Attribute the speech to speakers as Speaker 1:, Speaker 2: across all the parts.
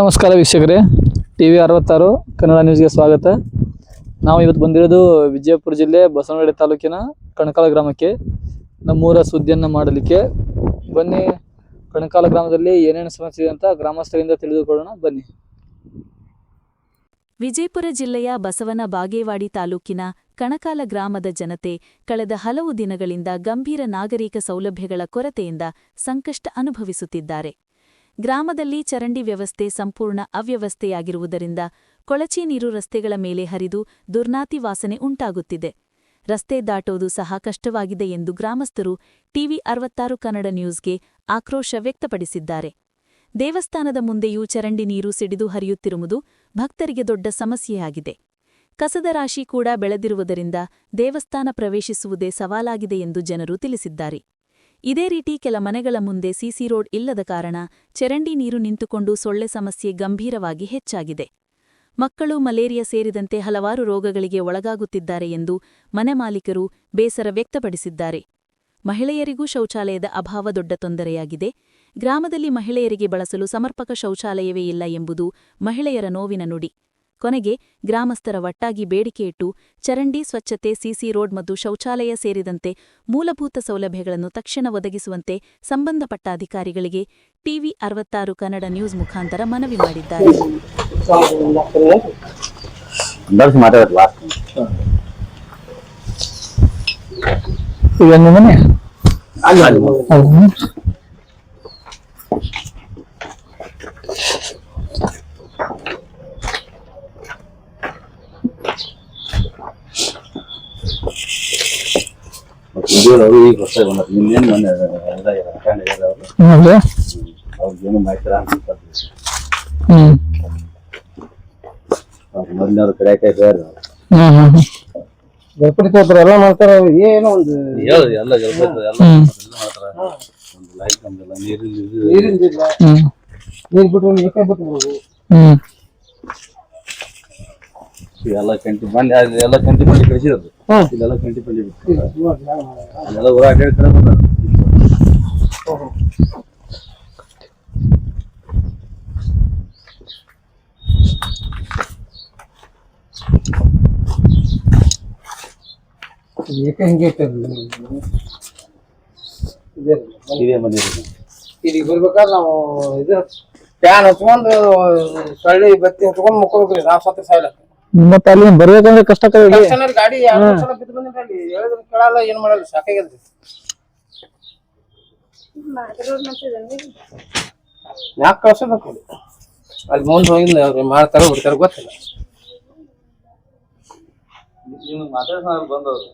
Speaker 1: ನಮಸ್ಕಾರ ವೀಕ್ಷಕರೇ. T V ಅರವತ್ತಾರು ಕನ್ನಡ ನ್ಯೂಸ್ಗೆ ಸ್ವಾಗತ. ನಾವು ಇವತ್ತು ಬಂದಿರೋದು ವಿಜಯಪುರ ಜಿಲ್ಲೆ ಬಸವನಗಡಿ ತಾಲೂಕಿನ ಕಣಕಾಲ ಗ್ರಾಮಕ್ಕೆ. ನಮ್ಮೂರ ಸುದ್ದಿಯನ್ನು ಮಾಡಲಿಕ್ಕೆ. ಬನ್ನಿ ಕಣಕಾಲ ಗ್ರಾಮದಲ್ಲಿ ಏನೇನು ಸಮಸ್ಯೆ ಇದೆ ಅಂತ ಗ್ರಾಮಸ್ಥರಿಂದ ತಿಳಿದುಕೊಳ್ಳೋಣ. ಬನ್ನಿ.
Speaker 2: ವಿಜಯಪುರ ಜಿಲ್ಲೆಯ ಬಸವನ ಬಾಗೇವಾಡಿ ತಾಲೂಕಿನ ಕಣಕಾಲ ಗ್ರಾಮದ ಜನತೆ ಕಳೆದ ಹಲವು ದಿನಗಳಿಂದ ಗಂಭೀರ ನಾಗರಿಕ ಸೌಲಭ್ಯಗಳ ಕೊರತೆಯಿಂದ ಸಂಕಷ್ಟ ಅನುಭವಿಸುತ್ತಿದ್ದಾರೆ. ಗ್ರಾಮದಲ್ಲಿ ಚರಂಡಿ ವ್ಯವಸ್ಥೆ ಸಂಪೂರ್ಣ ಅವ್ಯವಸ್ಥೆಯಾಗಿರುವುದರಿಂದ ಕೊಳಚೆ ನೀರು ರಸ್ತೆಗಳ ಮೇಲೆ ಹರಿದು ದುರ್ನಾತಿ ವಾಸನೆ ಉಂಟಾಗುತ್ತಿದೆ. ರಸ್ತೆ ದಾಟೋದು ಸಹ ಕಷ್ಟವಾಗಿದೆ ಎಂದು ಗ್ರಾಮಸ್ಥರು ಟಿವಿ ಅರವತ್ತಾರು ಕನ್ನಡ ನ್ಯೂಸ್ಗೆ ಆಕ್ರೋಶ ವ್ಯಕ್ತಪಡಿಸಿದ್ದಾರೆ. ದೇವಸ್ಥಾನದ ಮುಂದೆಯೂ ಚರಂಡಿ ನೀರು ಸಿಡಿದು ಹರಿಯುತ್ತಿರುವುದು ಭಕ್ತರಿಗೆ ದೊಡ್ಡ ಸಮಸ್ಯೆಯಾಗಿದೆ. ಕಸದ ರಾಶಿ ಕೂಡ ಬೆಳೆದಿರುವುದರಿಂದ ದೇವಸ್ಥಾನ ಪ್ರವೇಶಿಸುವುದೇ ಸವಾಲಾಗಿದೆ ಎಂದು ಜನರು ತಿಳಿಸಿದ್ದಾರೆ. ಇದೇ ರೀತಿ ಕೆಲ ಮನೆಗಳ ಮುಂದೆ ಸಿಸಿ ರೋಡ್ ಇಲ್ಲದ ಕಾರಣ ಚರಂಡಿ ನೀರು ನಿಂತುಕೊಂಡು ಸೊಳ್ಳೆ ಸಮಸ್ಯೆ ಗಂಭೀರವಾಗಿ ಹೆಚ್ಚಾಗಿದೆ. ಮಕ್ಕಳು ಮಲೇರಿಯಾ ಸೇರಿದಂತೆ ಹಲವಾರು ರೋಗಗಳಿಗೆ ಒಳಗಾಗುತ್ತಿದ್ದಾರೆ ಎಂದು ಮನೆ ಮಾಲೀಕರು ಬೇಸರ ವ್ಯಕ್ತಪಡಿಸಿದ್ದಾರೆ. ಮಹಿಳೆಯರಿಗೂ ಶೌಚಾಲಯದ ಅಭಾವ ದೊಡ್ಡ ತೊಂದರೆಯಾಗಿದೆ. ಗ್ರಾಮದಲ್ಲಿ ಮಹಿಳೆಯರಿಗೆ ಬಳಸಲು ಸಮರ್ಪಕ ಶೌಚಾಲಯವೇ ಇಲ್ಲ ಎಂಬುದು ಮಹಿಳೆಯರ ನೋವಿನ ನುಡಿ. ಕೊನೆಗೆ ಗ್ರಾಮಸ್ಥರ ಒಟ್ಟಾಗಿ ಬೇಡಿಕೆ ಇಟ್ಟು ಚರಂಡಿ ಸ್ವಚ್ಛತೆ ಸಿಸಿ ರೋಡ್ ಮತ್ತು ಶೌಚಾಲಯ ಸೇರಿದಂತೆ ಮೂಲಭೂತ ಸೌಲಭ್ಯಗಳನ್ನು ತಕ್ಷಣ ಒದಗಿಸುವಂತೆ ಸಂಬಂಧಪಟ್ಟ ಅಧಿಕಾರಿಗಳಿಗೆ ಟಿವಿ ಅರವತ್ತಾರು ಕನ್ನಡ ನ್ಯೂಸ್ ಮುಖಾಂತರ ಮನವಿ ಮಾಡಿದ್ದಾರೆ.
Speaker 3: ದರ್ಶ್ ಮಾತಾಡೋದು ಲಾಸ್ಟ್
Speaker 1: ಈಗ ನಿಮ್ಮ ಮನೆ ಹೌದು.
Speaker 3: ಅವರು ಈಗ ಹೊಸ ಬಂದ ನಿನ್ನೇನು ಮೊನ್ನೆ ಇದಾಗ್ಯಾರ ಅಟೆಂಡ್ ಆಗ್ಯಾರ ಅವರು
Speaker 1: ಹೌದಾ?
Speaker 3: ಅವ್ರಿಗೇನು ಮಾಹಿತಿ ಅಂತ
Speaker 1: ಹ್ಮ್.
Speaker 3: ಅವ್ರು ಮೊದಲಿನವ್ರ ಕಡೆ ಕೈ ಬೇರೆ
Speaker 1: ಹ್ಮ್ ಹ್ಮ್ ಹ್ಮ್.
Speaker 4: ಗಣಪತಿ ತೋತ್ರ ಎಲ್ಲ ಮಾಡ್ತಾರ ಏನೋ ಒಂದು
Speaker 3: ಹೇಳು ಎಲ್ಲ ಗೆಲ್ಬೇಕು ಎಲ್ಲ
Speaker 1: ಹ್ಮ್.
Speaker 3: ಎಲ್ಲ ಮಾಡ್ತಾರ. ಒಂದು ಲೈಟ್ ನಮ್ದೆಲ್ಲ ನೀರಿನ ಇದು.
Speaker 4: ನೀರಿಂದಿಲ್ಲ.
Speaker 1: ಹ್ಮ್.
Speaker 4: ನೀರ್ ಬಿಟ್ಟು ಏಕೆ ಬಿಟ್ಟು
Speaker 1: ಹ್ಮ್.
Speaker 3: ಎಲ್ಲ ಕಂಟಿ ಬಂದು ಎಲ್ಲ ಕಂಟಿ ಪಲ್ಲಿ ಕಳಿಸಿದ್ರು.
Speaker 4: ಹ್ಮ್.
Speaker 3: ಇಲ್ಲೆಲ್ಲ ಕಂಟಿ ಪಲ್ಲಿ ಬಿಟ್ಟು ಅಲ್ಲೆಲ್ಲ ಊರ ಅಡ್ಡಾಡಿ ಕಡೆ ಬಂದಾರ.
Speaker 4: ಏಕೆ ಹಿಂಗೆ ಇಟ್ಟಿರ್ಲಿ ಇದೇ
Speaker 3: ಇದೇ ಬಂದಿರೋದು
Speaker 4: ಇಲ್ಲಿಗೆ ಬರ್ಬೇಕಾದ್ರೆ ನಾವು ಇದು ಫ್ಯಾನ್ ಹಚ್ಕೊಂಡು ಸಳ್ಳಿ ಬತ್ತಿ ಹಚ್ಕೊಂಡು ಮುಕ್ಕೋಬೇಕ್ರಿ ನಾವು ಸತ್ತ ಸಾಯ್ಲ
Speaker 1: ಮತ್ತೆ ಅಲ್ಲಿ ಬರ್ಬೇಕಂದ್ರೆ ಕಷ್ಟ
Speaker 4: ಗಾಡಿ ಎರಡು ಸಲ ಬಿದ್ದು ಹೇಳಿದ್ರೆ ಕೇಳಲ್ಲ ಏನ್ ಮಾಡಲ್ಲ ಸಾಕಾಗ್ಯದ್ರಿ. ಯಾಕೆ ಕಳ್ಸಬೇಕು ಅಲ್ಲಿ ಮುಂದೆ ಹೋಗಿಲ್ಲ ಅವ್ರು ಮಾಡ್ತಾರ ಬಿಡ್ತಾರ ಗೊತ್ತಿಲ್ಲ.
Speaker 3: ನಿಮ್ಗೆ ಮಾತಾಡ್ಸ ಬಂದವ್ರು.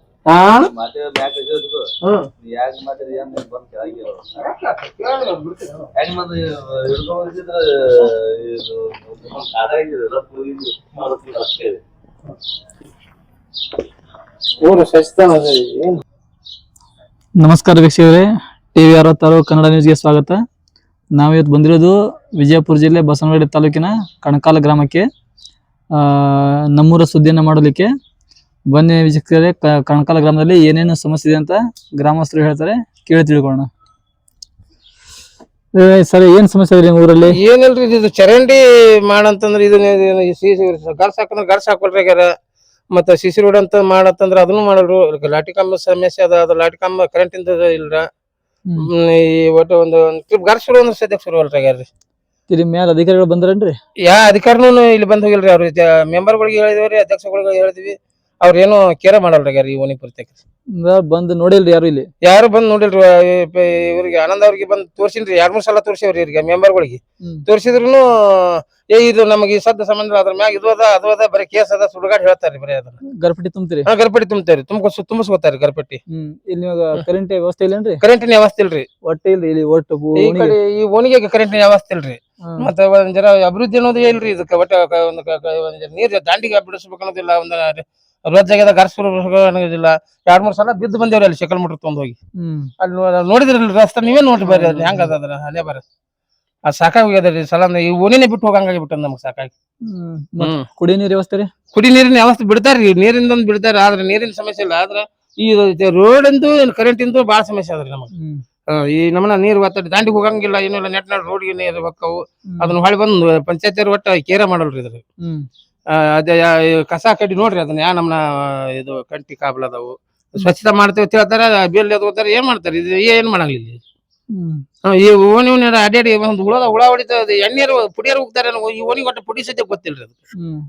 Speaker 1: ನಮಸ್ಕಾರ ವೀಕ್ಷಕರೇ ಟಿ ವಿ ಅರವತ್ತಾರು ಕನ್ನಡ ನ್ಯೂಸ್ಗೆ ಸ್ವಾಗತ. ನಾವು ಇವತ್ತು ಬಂದಿರೋದು ವಿಜಯಪುರ ಜಿಲ್ಲೆ ಬಸವನಗುಡಿ ತಾಲೂಕಿನ ಕಣಕಾಲ ಗ್ರಾಮಕ್ಕೆ ಆ, ನಮ್ಮೂರ ಸುದ್ದಿಯನ್ನು ಮಾಡಲಿಕ್ಕೆ ಬನ್ನಿ ವೀಕ್ಷಕರೇ ಕಣಕಾಲ ಗ್ರಾಮದಲ್ಲಿ ಏನೇನು ಸಮಸ್ಯೆ ಇದೆ ಅಂತ ಗ್ರಾಮಸ್ಥರು ಹೇಳ್ತಾರೆ ಕೇಳಿ ತಿಳ್ಕೊಳ್ಳೋಣ. ಸರಿ ಏನ್ ಸಮಸ್ಯೆ ಇದೆ ನಿಮ್ಮ ಊರಲ್ಲಿ?
Speaker 4: ಏನಿಲ್ರಿ ಇದು ಚರಂಡಿ ಮಾಡಂತಂದ್ರೆ ಇದನ್ನ ಗರ್ಸ್ ಹಾಕಂದ್ರೆ ಗರ್ಸ್ ಹಾಕೊಳ್ರಿ ಆಗ್ಯಾರ ಮತ್ತ ಸಿಸಿ ರೋಡ್ ಅಂತ ಮಾಡತ್ತಂದ್ರೆ ಅದನ್ನು ಮಾಡಲ್ರು ಲಾಟಿ ಕಂಬ ಸಮಸ್ಯೆ ಅದ ಅದು ಲಾಟಿ ಕಂಬ ಕರೆಂಟ್ ಇಂದ ಇಲ್ರ. ಈ ಒಟ್ಟು ಒಂದು ಟ್ರಿಪ್ ಗರ್ಸ್ ಶುರು ಅಂದ್ರೆ ಸದ್ಯಕ್ಕೆ ಶುರು ಅಲ್ರಿ ಆಗ್ಯಾರ್ರಿ
Speaker 1: ಇಲ್ಲಿ ಮ್ಯಾಲ ಅಧಿಕಾರಿಗಳು ಬಂದ್ರನ್ರಿ?
Speaker 4: ಯಾ ಅಧಿಕಾರಿನೂ ಇಲ್ಲಿ ಬಂದ್ ಹೋಗಿಲ್ರಿ ಅವ್ರು ಮೆಂಬರ್ಗಳಿಗೆ ಹೇಳಿದ್ವಿ ಅಧ್ಯಕ್ಷಗಳಿಗೆ ಹೇಳಿದ್ವಿ. ಅವ್ರೇನು ಕೇರ ಮಾಡಲ್ರಿ ಯಾರು ಈ ಓಣಿ ಪ್ರತ್ಯೇಕ
Speaker 1: ಬಂದ್ ನೋಡಿಲ್ರಿ ಯಾರು ಇಲ್ಲಿ?
Speaker 4: ಯಾರು ಬಂದ್ ನೋಡಿಲ್ರಿ ಇವ್ರಿಗೆ ಆನಂದ್ ಅವ್ರಿಗೆ ಬಂದ್ ತೋರ್ಸಿನ್ರಿ ಎರಡ್ ಮೂರ್ ಸಲ ತೋರ್ಸಿವ್ರಿ ಇವ್ರಿಗೆ ಮೆಂಬರ್ಗಳಿಗೆ.
Speaker 1: ಗಳಿಗೆ
Speaker 4: ತೋರ್ಸಿದ್ರು ಏ ಇದು ನಮಗೆ ಈ ಸದ್ದ ಸಂಬಂಧ ಅದ್ರ ಮ್ಯಾಗ ಇದು ಅದ ಅದು ಅದ ಬರೀ ಕೇಸ್ ಅದ ಸುಡುಗಾಡ್ ಹೇಳ್ತಾರ್ರಿ ಬರೀ ಅದನ್ನ.
Speaker 1: ಗರ್ಪಟ್ಟಿ ತುಂಬ್ತೀರಿ?
Speaker 4: ಹಾ ಗರ್ಪಟ್ಟಿ ತುಂಬ್ತಾರ್ರಿ ತುಂಬ ತುಂಬಿಸ್ಕೋತಾರ್ರಿ ಗರ್ಪಟ್ಟಿ.
Speaker 1: ಹ್ಮ್ ಇಲ್ಲಿ ಕರೆಂಟ್ ವ್ಯವಸ್ಥೆ ಇಲ್ಲೇನ್ರಿ?
Speaker 4: ಕರೆಂಟಿನ ವ್ಯವಸ್ಥೆ ಇಲ್ರಿ.
Speaker 1: ಒಟ್ಟೆ ಇಲ್ರಿ ಇಲ್ಲಿ ಒಟ್ಟು
Speaker 4: ಈ
Speaker 1: ಓಣಿಗೆ.
Speaker 4: ಕಡೆ ಈ ಓಣಿಗೆ ಕರೆಂಟಿನ ವ್ಯವಸ್ಥೆ ಇಲ್ರಿ. ಮತ್ತೆ ಒಂದ್ ಜರ ಅಭಿವೃದ್ಧಿ ಅನ್ನೋದು ಇಲ್ರಿ ಇದಕ್ಕೆ ಒಟ್ಟ ಒಂದು ಜರ ನೀರ್ ದಾಂಡಿಗೆ ಬಿಡಿಸ್ಬೇಕು ಅನ್ನೋದಿಲ್ಲ ಒಂದ್ ರೋಡ್ ಜಾಗದ ಗರ್ಸ್ರು ಅನ್ನೋದಿಲ್ಲ ಎರಡ್ ಮೂರ್ ಸಲ ಬಿದ್ದು ಬಂದೇವ್ರಿ ಅಲ್ಲಿ ಶಕಲ್ ಮಟ್ಟ ತೊಂದ್ ಹೋಗಿ. ಅಲ್ಲಿ ನೋಡಿದ್ರಿ ರಸ್ತೆ ನೀವೇ ನೋಡ್ರಿ ಬರ್ರಿ ಅಲ್ಲಿ ಹೆಂಗ ಅದ ಅದ್ರ ಹಳೆ ಬರ ಅದ್ ಸಾಕಾಗ್ಯದ್ರಿ ಸಲ ಈ ಓಣಿನೇ ಬಿಟ್ಟು ಹೋಗಂಗಾಗಿ ಬಿಟ್ಟು ನಮ್ಗೆ ಸಾಕಾಗಿ.
Speaker 1: ಕುಡಿ ನೀರ್ ವ್ಯವಸ್ಥೆ ರೀ?
Speaker 4: ಕುಡಿ ನೀರಿನ ವ್ಯವಸ್ಥೆ ಬಿಡ್ತಾರ್ರಿ ನೀರಿಂದ ಒಂದ್ ಬಿಡ್ತಾರ ಆದ್ರೆ ನೀರಿನ ಸಮಸ್ಯೆ ಇಲ್ಲ. ಆದ್ರ ಈ ರೋಡ್ ಇಂದು ಕರೆಂಟ್ ಇಂದು ಬಾಳ ಸಮಸ್ಯೆ ಅದ್ರಿ ನಮಗ್. ಈ ನಮ್ಮನ್ನ ನೀರ್ ಒತ್ತಡ ದಾಂಡಿಗೆ ಹೋಗಂಗಿಲ್ಲ ಏನಿಲ್ಲ ನೆಟ್ ನಾಡ್ ರೋಡ್ಗೆ ನೀರ್ ಬಕ್ಕವು ಅದನ್ನ ಹೊಳಿ ಬಂದು ಪಂಚಾಯತ್ ಒಟ್ಟ ಕೇರ ಮಾಡಲ್ರಿ ಇದ್ರಿ ಅದೇ ಕಸ ಕಡ್ಡಿ ನೋಡ್ರಿ ಅದನ್ನ ಯಾ ನಮ್ನ ಇದು ಕಂಟಿ ಕಾಬಲ್ ಅದಾವು. ಸ್ವಚ್ಛತಾ ಮಾಡ್ತೇವೆ ಅಂತ ಹೇಳ್ತಾರೆ ಬಿಲ್ ಎದ್ಕೋತಾರೆ ಹೋಗ್ತಾರ ಏನ್ ಮಾಡ್ತಾರೆ? ಇದು ಏನ್ ಮಾಡಂಗಿಲ್ಲ ಇಲ್ಲಿ? ಈ ಓಣಿ ಓಣಿ ಅಡ್ಡಾಡಿ ಒಂದು ಹುಳದ ಹುಳ ಹೊಡಿತ ಎಣ್ಣೀರು ಪುಡಿಯರು ಹೋಗ್ತಾರೆ ಈ ಓಣಿ ಒಟ್ಟು ಪುಡಿ ಸದ್ಯ ಗೊತ್ತಿಲ್ರಿ ಅದು.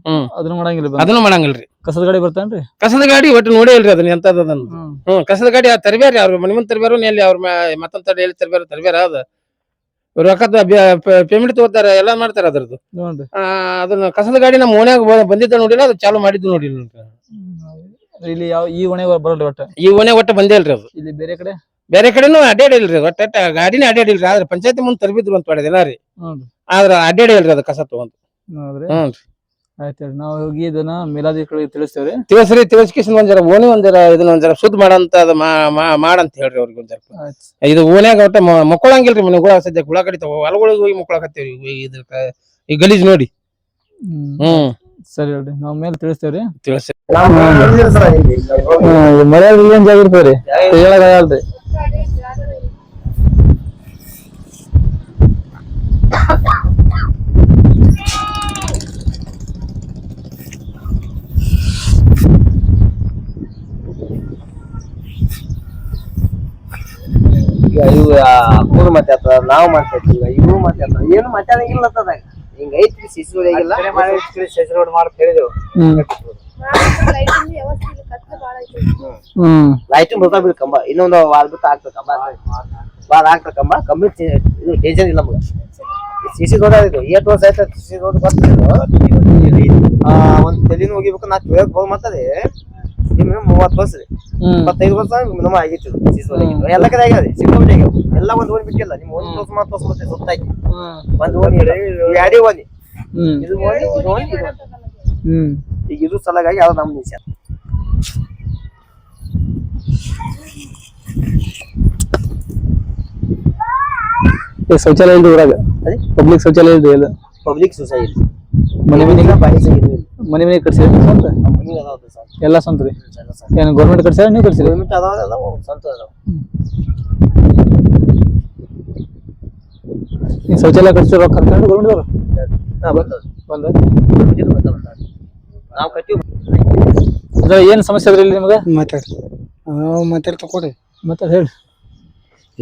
Speaker 1: ಹ್ಮ್. ಅದನ್ನ ಮಾಡಂಗಿಲ್ಲ
Speaker 4: ಅದನ್ನ ಮಾಡಂಗಿಲ್ರಿ.
Speaker 1: ಕಸದ ಗಾಡಿ ಬರ್ತಾನ್ರಿ?
Speaker 4: ಕಸದ ಗಾಡಿ ಒಟ್ಟು ನೋಡೇ ಇಲ್ರಿ ಅದನ್ನ ಎಂತದ ಅದನ್ನ
Speaker 1: ಹ್ಮ್
Speaker 4: ಕಸದ ಗಾಡಿ ತರಬೇರಿ ಅವ್ರ ಮನಿ ಮುಂದೆ ತರಬೇರು ಎಲ್ಲಿ ಅವ್ರ ಮತ್ತೊಂದ್ ತಡೆ ಎಲ್ಲಿ ತರಬೇರು ತರಬೇರ ಅದ. ರೊಕ್ಕದ ಪೇಮೆಂಟ್ ತಗೋತಾರ ಎಲ್ಲಾ ಮಾಡ್ತಾರ ಅದ್ರದ್ದು.
Speaker 1: ನೋಡ್ರಿ
Speaker 4: ಅದನ್ನ ಕಸದ ಗಾಡಿ ನಮ್ಮ ಓಣ್ಯಾಗ ಬಂದಿದ್ದ ನೋಡಿಲ್ಲ ಅದು ಚಾಲು ಮಾಡಿದ್ದು ನೋಡಿಲ್ಲ
Speaker 1: ಇಲ್ಲಿ ಯಾವ ಈ ಓಣೆ ಬರಲ್ರಿ ಒಟ್ಟ?
Speaker 4: ಈ ಓಣೆ ಒಟ್ಟ ಬಂದೇ ಇಲ್ರಿ ಅದು.
Speaker 1: ಇಲ್ಲಿ ಬೇರೆ ಕಡೆ?
Speaker 4: ಬೇರೆ ಕಡೆನೂ ಅಡ್ಡಾಡಿಲ್ರಿ ಒಟ್ಟ ಗಾಡಿನ ಅಡ್ಡಾಡಿಲ್ರಿ ಆದ್ರೆ ಪಂಚಾಯತಿ ಮುಂದೆ ತರಬಿದ್ರು ಅಂತ ಹೊಡೆದಿಲ್ಲ ರೀ. ಆದ್ರ ಅಡ್ಡಾಡಿ ಇಲ್ರಿ ಅದು ಕಸ ತಗೊಂಡ್.
Speaker 1: ಹ್ಞೂ
Speaker 4: ಹ್ಮ್
Speaker 1: ಆಯ್ತು ನಾವು ಹೋಗಿ ಇದನ್ನ ಮೇಲಾಧಿಕಾರಿಗೆ ತಿಳಿಸ್ತೇವ್ರಿ.
Speaker 4: ತಿಳಿಸ್ರಿ ತಿಳಿಸ್ಕಿಸಿನ ಒಂದ್ ಜರ ಓಣಿ ಒಂದ್ ಜರ ಇದನ್ನ ಒಂದ್ ಜರ ಶುದ್ಧ ಮಾಡಂತ ಅದ ಮಾಡಂತ ಹೇಳ್ರಿ ಅವ್ರಿಗೆ ಒಂದ್ ಜರ ಇದು ಓಣ್ಯಾಗ ಒಟ್ಟ ಮಕ್ಕಳಂಗಿಲ್ರಿ ಮನೆಗಳ ಸದ್ಯ ಹುಳ ಕಡಿತಾವ ಹೊಲಗಳಿಗೆ ಹೋಗಿ ಮಕ್ಕೊಳಕತ್ತೇವ್ರಿ ಇದ್ರ ಈ ಗಲೀಜ್ ನೋಡಿ.
Speaker 1: ಹ್ಮ್.
Speaker 4: ಹ್ಮ್.
Speaker 1: ಸರಿ ಹೇಳ್ರಿ ನಾವ್ ಮೇಲೆ ತಿಳಿಸ್ತೇವ್ರಿ.
Speaker 4: ತಿಳಿಸಿ
Speaker 1: ಮಳೆ ಏನ್ ಜಾಗ ಇರ್ತೇವ್ರಿ
Speaker 5: ಈಗ ಇವು ಅಪ್ಪರು ಮಾತಾಡ್ತಾರ ನಾವು ಮಾತಾಡ್ತೀವಿ ಇವು ಮಾತಾಡ್ತಾರ ಏನು ಮಾತಾಡಂಗಿಲ್ಲ ಅದಾಗ. ಹಿಂಗ ಐತ್ರಿ ಶಿಶುಗಳಿಗಿಲ್ಲ ಶಿಶುಗಳು ಮಾಡಿ ಹೇಳಿದೆವು.
Speaker 1: ಹ್ಮ್. ಹ್ಮ್.
Speaker 5: ಲೈಟಿಂಗ್ ಬರ್ತಾ ಬಿಡು ಕಂಬ. ಇನ್ನೊಂದು ವಾರ ಬಿಟ್ಟು ಆಗ್ತದೆ ಕಂಬ ವಾರ ಆಗ್ತದೆ ಕಂಬ. ಕಮ್ಮಿ ಇದು ಟೆನ್ಷನ್ ಇಲ್ಲ ನಮ್ಗೆ. ಸಿಸಿ ರೋಡ್ ಇದು. ಏಟ್ ವರ್ಷ ಆಯ್ತು ಸಿಸಿ ರೋಡ್ ಬರ್ತಿದ್ರು ಆ ಒಂದ್ ತಲೆನ ಹೋಗಿಬೇಕು. ನಾ ಕೇಳಕ್ ಹೋಗಿ ಮಾತದೆ ನಿಮ್ಗೆ ಮೂವತ್ತು ಬಸ್ ರೀ. ಇಪ್ಪತ್ತೈದು ವರ್ಷ ಮಿನಿಮಮ್ ಆಗಿತ್ತು ಎಲ್ಲ ಕಡೆ ಆಗಿದೆ ಆಗ್ಯಾವ ಎಲ್ಲ ಒಂದ್ ಓನ್ ಬಿಟ್ಟಿಲ್ಲ ನಿಮ್ ಒಂದ್ ಬಸ್ ಮಾತ್ರ ಬಸ್ ಮತ್ತೆ ಸುತ್ತಾಕಿ ಒಂದ್ ಓನ್ ಎರಡೇ
Speaker 1: ಓನಿ
Speaker 5: ಇದು ಓನಿ ಇದು ಈಗ ಇದು ಸಲಗಾಗಿ ಯಾವ್ದು ನಮ್
Speaker 1: ಈ ಶೌಚಾಲಯ ಇಲ್ರಿ ಊರಾಗ?
Speaker 5: ಅದೇ?
Speaker 1: ಪಬ್ಲಿಕ್ ಶೌಚಾಲಯ ಇಲ್ರಿ
Speaker 5: ಪಬ್ಲಿಕ್ ಸೊಸೈಟಿ
Speaker 1: ಮನೆ ಮನೆಗೆ ಮನೆ ಮನೆಗೆ ಕಟ್ಸಿರಿ ಸ್ವಂತ?
Speaker 5: ಸರ್.
Speaker 1: ಎಲ್ಲ ಸ್ವಂತ ರೀ ಏನು ಗೌರ್ಮೆಂಟ್ ಕಟ್ಸ್ಯಾರ ನೀವು ಕಟ್ಸಿರಿ
Speaker 5: ಕಿಲೋಮೀಟರ್ ಅದಾವ ಅದಾವ ಸ್ವಂತ ಅದಾವ
Speaker 1: ಈ ಶೌಚಾಲಯ ಕಟ್ಸಿ ರೊಕ್ಕ ಕರ್ಕೊಂಡು ಗೌರ್ಮೆಂಟ್ ಅವ್ರು ಬಂದ?
Speaker 5: ನಾವು ಕಟ್ಟಿವಿ
Speaker 1: ಏನ್ ಸಮಸ್ಯೆ ಅದ್ರಿ ಇಲ್ಲಿ ನಿಮ್ಗೆ?
Speaker 6: ಮಾತಾಡ್ರಿ. ಮಾತಾಡ್ತಾ ಕೊಡ್ರಿ.
Speaker 1: ಮತ್ತೆ ಹೇಳಿ.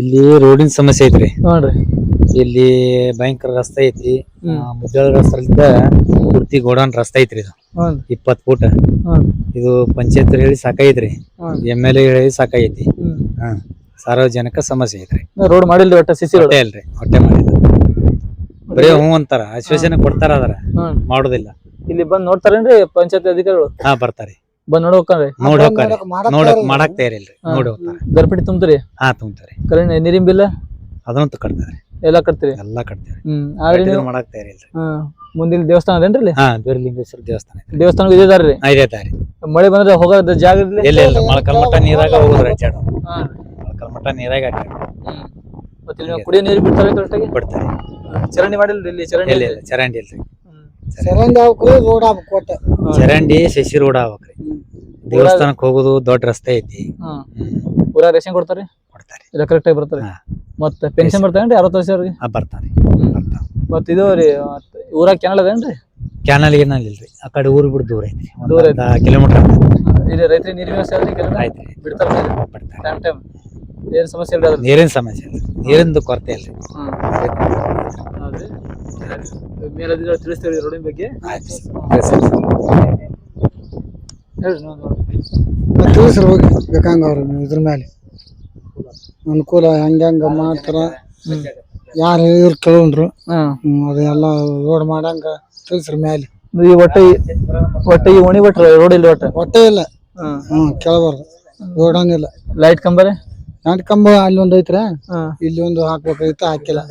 Speaker 7: ಇಲ್ಲಿ ರೋಡಿನ ಸಮಸ್ಯೆ ಐತ್ರಿ.
Speaker 1: ನೋಡ್ರಿ.
Speaker 7: ಇಲ್ಲಿ ಭಯಂಕರ ರಸ್ತೆ ಐತಿ
Speaker 1: ಹ್ಮ್.
Speaker 7: ರಸ್ತೆ ರಸ್ತೆಲಿಂದ ಪೂರ್ತಿ ಗೋಡೌನ್ ರಸ್ತೆ ಐತ್ರಿ ಇದು.
Speaker 1: ಹ್ಞೂ
Speaker 7: ಇಪ್ಪತ್ ಫೂಟ್. ಇದು ಪಂಚಾಯತ್ ಹೇಳಿ ಸಾಕಾಗೈತ್ರಿ. ಎಂ ಎಲ್ ಎ ಹೇಳಿ ಸಾಕಾಗೈತಿ. ಹಾ ಸಾರ್ವಜನಿಕ ಸಮಸ್ಯೆ ಐತ್ರಿ.
Speaker 1: ರೋಡ್ ಮಾಡಿಲ್ರಿ ಒಟ್ಟ ಸಿಸಿ ರೋಡ್.
Speaker 7: ಹೊಟ್ಟೆ ಅಲ್ರಿ ಹೊಟ್ಟೆ ಮಾಡಿದ್ರು ಬರೀ ಹ್ಞೂ ಅಂತಾರ ಆಶ್ವಾಸನೆ ಕೊಡ್ತಾರ ಅದರ. ಮಾಡೋದಿಲ್ಲ.
Speaker 1: ಇಲ್ಲಿ ಬಂದ್ ನೋಡ್ತಾರೇನ್ರಿ ಪಂಚಾಯತ್ ಅಧಿಕಾರಿಗಳು?
Speaker 7: ಹಾ ಬರ್ತಾರಿ.
Speaker 1: ಬಂದ್ ನೋಡ್ ಹೋಗ್ತಾರ್ರಿ
Speaker 7: ನೋಡಿ ಹೋಗ್ತಾರಿ ನೋಡಕ್ ಮಾಡಕ್ ತಯಾರಿಲ್ರಿ ನೋಡಿ ಹೋಗ್ತಾರ
Speaker 1: ಗರ್ಪಿಟಿ ತುಂಬ್ತೀರಿ?
Speaker 7: ಹಾ ತುಂಬ್ತಾರಿ.
Speaker 1: ಕರೆಂಟ್ ನೀರಿನ ಬಿಲ್
Speaker 7: ಅದನ್ನಂತೂ ಕಟ್ತಾರೆ.
Speaker 1: ಎಲ್ಲಾ ಕಟ್ತೀರಿ?
Speaker 7: ಎಲ್ಲಾ ಕಟ್ತೇವ್ರಿ
Speaker 1: ಹ್ಮ್. ಆದ್ರೆ ನೀವು
Speaker 7: ಮಾಡಕ್ ತಯಾರಿಲ್ರಿ
Speaker 1: ಹ್ಮ್ ಮುಂದಿನ ದೇವಸ್ಥಾನ ಅದೇನ್ರಿ ಇಲ್ಲಿ
Speaker 7: ಹಾ ಬೀರಲಿಂಗೇಶ್ವರ ದೇವಸ್ಥಾನ ಐತ್ರಿ.
Speaker 1: ದೇವಸ್ಥಾನಕ್ಕೆ ಇದೇ ದಾರಿ
Speaker 7: ಇದೇ ದಾರಿ.
Speaker 1: ಮಳೆ ಬಂದ್ರೆ ಹೋಗೋದ ಜಾಗ ಇರ್ಲಿ?
Speaker 7: ಇಲ್ಲ ಇಲ್ಲ ಮೊಳಕಲ್ ಮಟ್ಟ ನೀರಾಗ ಹೋಗುದ್ರಿ ಅಡ್ಡಾಡು
Speaker 1: ಹಾ.
Speaker 7: ಮೊಳಕಲ್ ಮಟ್ಟ ನೀರಾಗ ಅಡ್ಡಾಡು
Speaker 1: ಹ್ಮ್. ಮತ್ತೆ ಇಲ್ಲಿ ಕುಡಿಯೋ ನೀರು ಬಿಡ್ತಾರೆ ಕರೆಕ್ಟಾಗಿ
Speaker 7: ಬಿಡ್ತಾರೆ.
Speaker 1: ಚರಂಡಿ ಮಾಡಿಲ್ರಿ ಇಲ್ಲಿ ಚರಂಡಿ
Speaker 7: ಇಲ್ಲ ಇಲ್ಲ ಚರಂಡಿ ಇಲ್ರಿ.
Speaker 6: ಚರಂಡಿ ರೋಡ್ ಆಗ್ಬೇಕು ಒಟ್ಟ
Speaker 7: ಚರಂಡಿ ಶಶಿ ರೋಡ್ ಆಗ್ಬೇಕ್ರಿ ದೇವಸ್ಥಾನಕ್ ಹೋಗುದು ದೊಡ್ಡ ರಸ್ತೆ ಐತಿ.
Speaker 1: ಹ್ಮ್. ಪೂರಾ ರೇಷನ್ ಕೊಡ್ತಾರೆ?
Speaker 7: ಕೊಡ್ತಾರೆ.
Speaker 1: ಇಲ್ಲ ಕರೆಕ್ಟ್ ಆಗಿ ಬರ್ತಾರೆ?
Speaker 7: ಹಾ.
Speaker 1: ಮತ್ತೆ ಪೆನ್ಷನ್ ಬರ್ತಾವೇನ್ರಿ ಅರವತ್ತು ವರ್ಷ ಅವ್ರಿಗೆ?
Speaker 7: ಆ
Speaker 1: ಬರ್ತಾರೆ.
Speaker 7: ಬರ್ತಾವ
Speaker 1: ಮತ್ ಇದು ರೀ ಮತ್ತ್ ಊರಾಗ ಕೆನಲ್ ಅದೇನ್ರಿ
Speaker 7: ಕ್ಯಾನಲ್ ಏನಲ್ ಇಲ್ರಿ ಆ ಕಡೆ ಊರು ಬಿಟ್ಟು ದೂರ ಐತಿ
Speaker 1: ದೂರ
Speaker 7: ಕಿಲೋಮೀಟರ್
Speaker 1: ಇಲ್ಲಿ ರೈತರಿಗೆ ನೀರಿನ ವ್ಯವಸ್ಥೆ ಬಿಡ್ತಾರ
Speaker 7: ಬಿಡ್ತಾರೆ.
Speaker 1: ಟೈಮ್ ಟೈಮ್ ಏನ್ ಸಮಸ್ಯೆ ಇಲ್ಲ ಅದ್ರಲ್ಲಿ?
Speaker 7: ನೀರಿನ ಸಮಸ್ಯೆ ಇಲ್ಲ. ನೀರಿಂದು ಕೊರತೆ ಇಲ್ರಿ
Speaker 1: ಹ್ಮ್ ಹೌದ್ರಿ ಮೇಲಧಿಕಾರಿ ತಿಳಿಸ್ತೇವೆ ರೋಡಿನ ಬಗ್ಗೆ.
Speaker 7: ಆಯ್ತು ಸರ್.
Speaker 6: ತಿಳಿಸ್ರಿ ಹೋಗಿ ಬೇಕಂಗ ಅವ್ರ ಇದ್ರ ಮೇಲೆ. ಅನುಕೂಲ ಹೆಂಗ ಹೆಂಗೆ ಮಾಡ್ತಾರ? ಯಾರು ಇವ್ರು ಕೇಳೋಣ್ರು ಅದೆಲ್ಲ ರೋಡ್ ಮಾಡಂಗ ತಿಳಿಸ್ರ ಮೇಲೆ.
Speaker 1: ಈ ಒಟ್ಟ ಒಟ್ಟ ಈ ಒಣಿ ಬಿಟ್ರ ರೋಡ್ ಇಲ್ಲ ಒಟ್ಟೆ?
Speaker 6: ಹೊಟ್ಟೆ ಇಲ್ಲ.
Speaker 1: ಹ್ಮ್
Speaker 6: ಕೇಳಬಾರ್ದು. ರೋಡ್ ರೋಡನಿಲ್ಲ
Speaker 1: ಲೈಟ್ ಕಂಬರಿ
Speaker 6: ಲೈಟ್ ಕಂಬ ಅಲ್ಲಿ ಒಂದು ಐತ್ರ? ಇಲ್ಲಿ ಒಂದು ಹಾಕ್ಬೇಕಾಗಿತ್ತು ಹಾಕಿಲ್ಲ.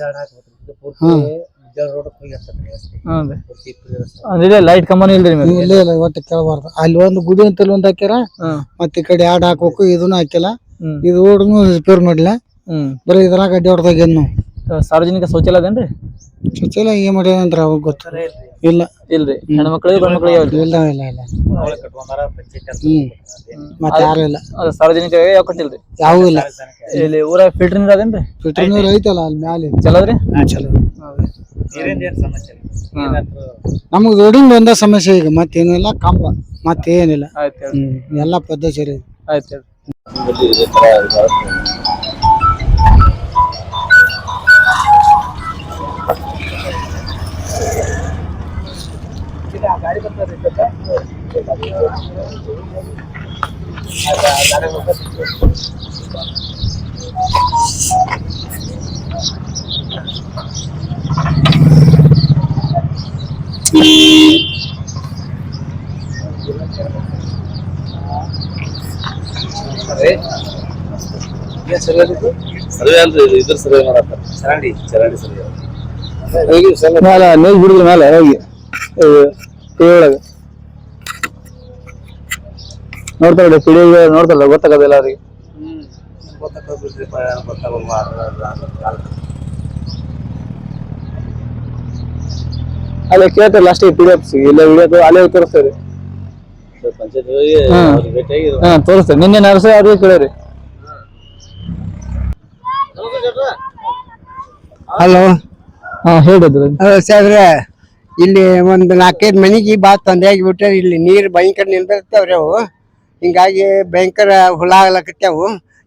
Speaker 6: ಹ್ಮ್.
Speaker 1: ಅಂದ್ರೆ ಲೈಟ್ ಕಂಬನೂ ಇಲ್ರಿ
Speaker 6: ಇಲ್ಲ ಇಲ್ಲ ಒಟ್ಟು ಕೇಳಬಾರ್ದು. ಅಲ್ಲಿ ಒಂದು ಗುಡಿ ಅಂತ ಒಂದ್ ಹಾಕ್ಯಾರ. ಮತ್ತೆ ಈ ಕಡೆ ಆಡ್ ಹಾಕ್ಬೇಕು ಇದನ್ನು ಹಾಕಿಲ್ಲ ಇದು ರೋಡ್ನು ರಿಪೇರ್ ಮಾಡಿಲ್ಲ ಬರೀ ಇದ್ರಾಗ ಅಡ್ಡಾಡ್ದಾಗ ಏನು?
Speaker 1: ಸಾರ್ವಜನಿಕ ಶೌಚಾಲಯ ಅದೇನ್ರಿ?
Speaker 8: ಶೌಚಾಲಯ ಏನ್ ಮಾಡ್ಯಾರಂದ್ರ ಅವಾಗ ಗೊತ್ತಿಲ್ಲ ಇಲ್ಲ.
Speaker 1: ಇಲ್ರಿ. ಹೆಣ್ಮಕ್ಳಿಗೆ ಗಂಡ್ ಮಕ್ಳಿಗೆ ಯಾವ್ದು?
Speaker 8: ಇಲ್ಲ ಇಲ್ಲ ಇಲ್ಲ. ಹ್ಮ್. ಮತ್ತೆ ಯಾರು ಇಲ್ಲ.
Speaker 1: ಅದು ಸಾರ್ವಜನಿಕ ಯಾವ ಕಟ್ಟಿಲ್ರಿ?
Speaker 8: ಯಾವೂ ಇಲ್ಲ.
Speaker 1: ಇಲ್ಲಿ ಊರಾಗ ಫಿಲ್ಟರ್ ನೀರ್ ಅದೇನ್ರಿ?
Speaker 8: ಫಿಲ್ಟರ್ ನೀರು ಐತಲ್ಲ ಅಲ್ಲಿ ಮ್ಯಾಲೆ.
Speaker 1: ಚಲೋದ್ರಿ?
Speaker 8: ಹಾ ಚಲೋ. ನಮಗ್ ರೋಡಿಂದ ಒಂದ ಸಮಸ್ಯೆ ಈಗ ಮತ್ತೇನಿಲ್ಲ ಕಂಬ ಮತ್ತೇನಿಲ್ಲ.
Speaker 1: ಆಯ್ತು
Speaker 8: ಹ್ಮ್. ಎಲ್ಲಾ ಪದ್ಧತಿ ಸರಿ.
Speaker 1: ಆಯ್ತು
Speaker 3: ಸರ್ವೆ ಅಲ್ರಿ ಇದು ಇದ್ರ ಸರ್ವೆ ಮಾಡತ್ತಾರ ಚರಂಡಿ ಚರಂಡಿ ಸರ್ವೆ
Speaker 1: ಮೇಲೆ ನ್ಯೂಸ್ ಬಿಡುದ್ರ ಮೇಲೆ ಹೋಗಿ. ಟಿವಿ ಒಳಗೆ. ನೋಡ್ತಾರ ಪಿಡಿ ನೋಡ್ತಾರಲ್ಲ ಗೊತ್ತಾಗದಿಲ್ಲ ಅವ್ರಿಗೆ ಅಲ್ಲೇ ಕೇಳ್ತಾರೆ ಲಾಸ್ಟ್ ಇಲ್ಲ ವಿಡಿಯೋ ಅಲ್ಲೇ ತೋರಿಸ್ತಾರೆ. ಹಾ ತೋರಿಸ್ತಾರೆ. ನಿನ್ನೆ ನರ್ಸ ಅವ್ರಿಗೆ ಕೇಳ್ರಿ
Speaker 8: ಹಲೋ
Speaker 1: ಹಾ ಹೇಳಿದ್ರು
Speaker 8: ಸಾಹೇಬ್ರೆ. ಇಲ್ಲಿ ಒಂದು ನಾಲ್ಕೈದು ಮನೆಗೆ ಭಾಳ ತೊಂದರೆ ಆಗಿಬಿಟ್ರೆ ಇಲ್ಲಿ ನೀರು ಭಯಂಕರ ನಿಲ್ಬಿರ್ತಾವ್ರಿ ಅವು. ಹಿಂಗಾಗಿ ಭಯಂಕರ ಹುಳ ಆಗ್ಲಕತ್ಯಾವು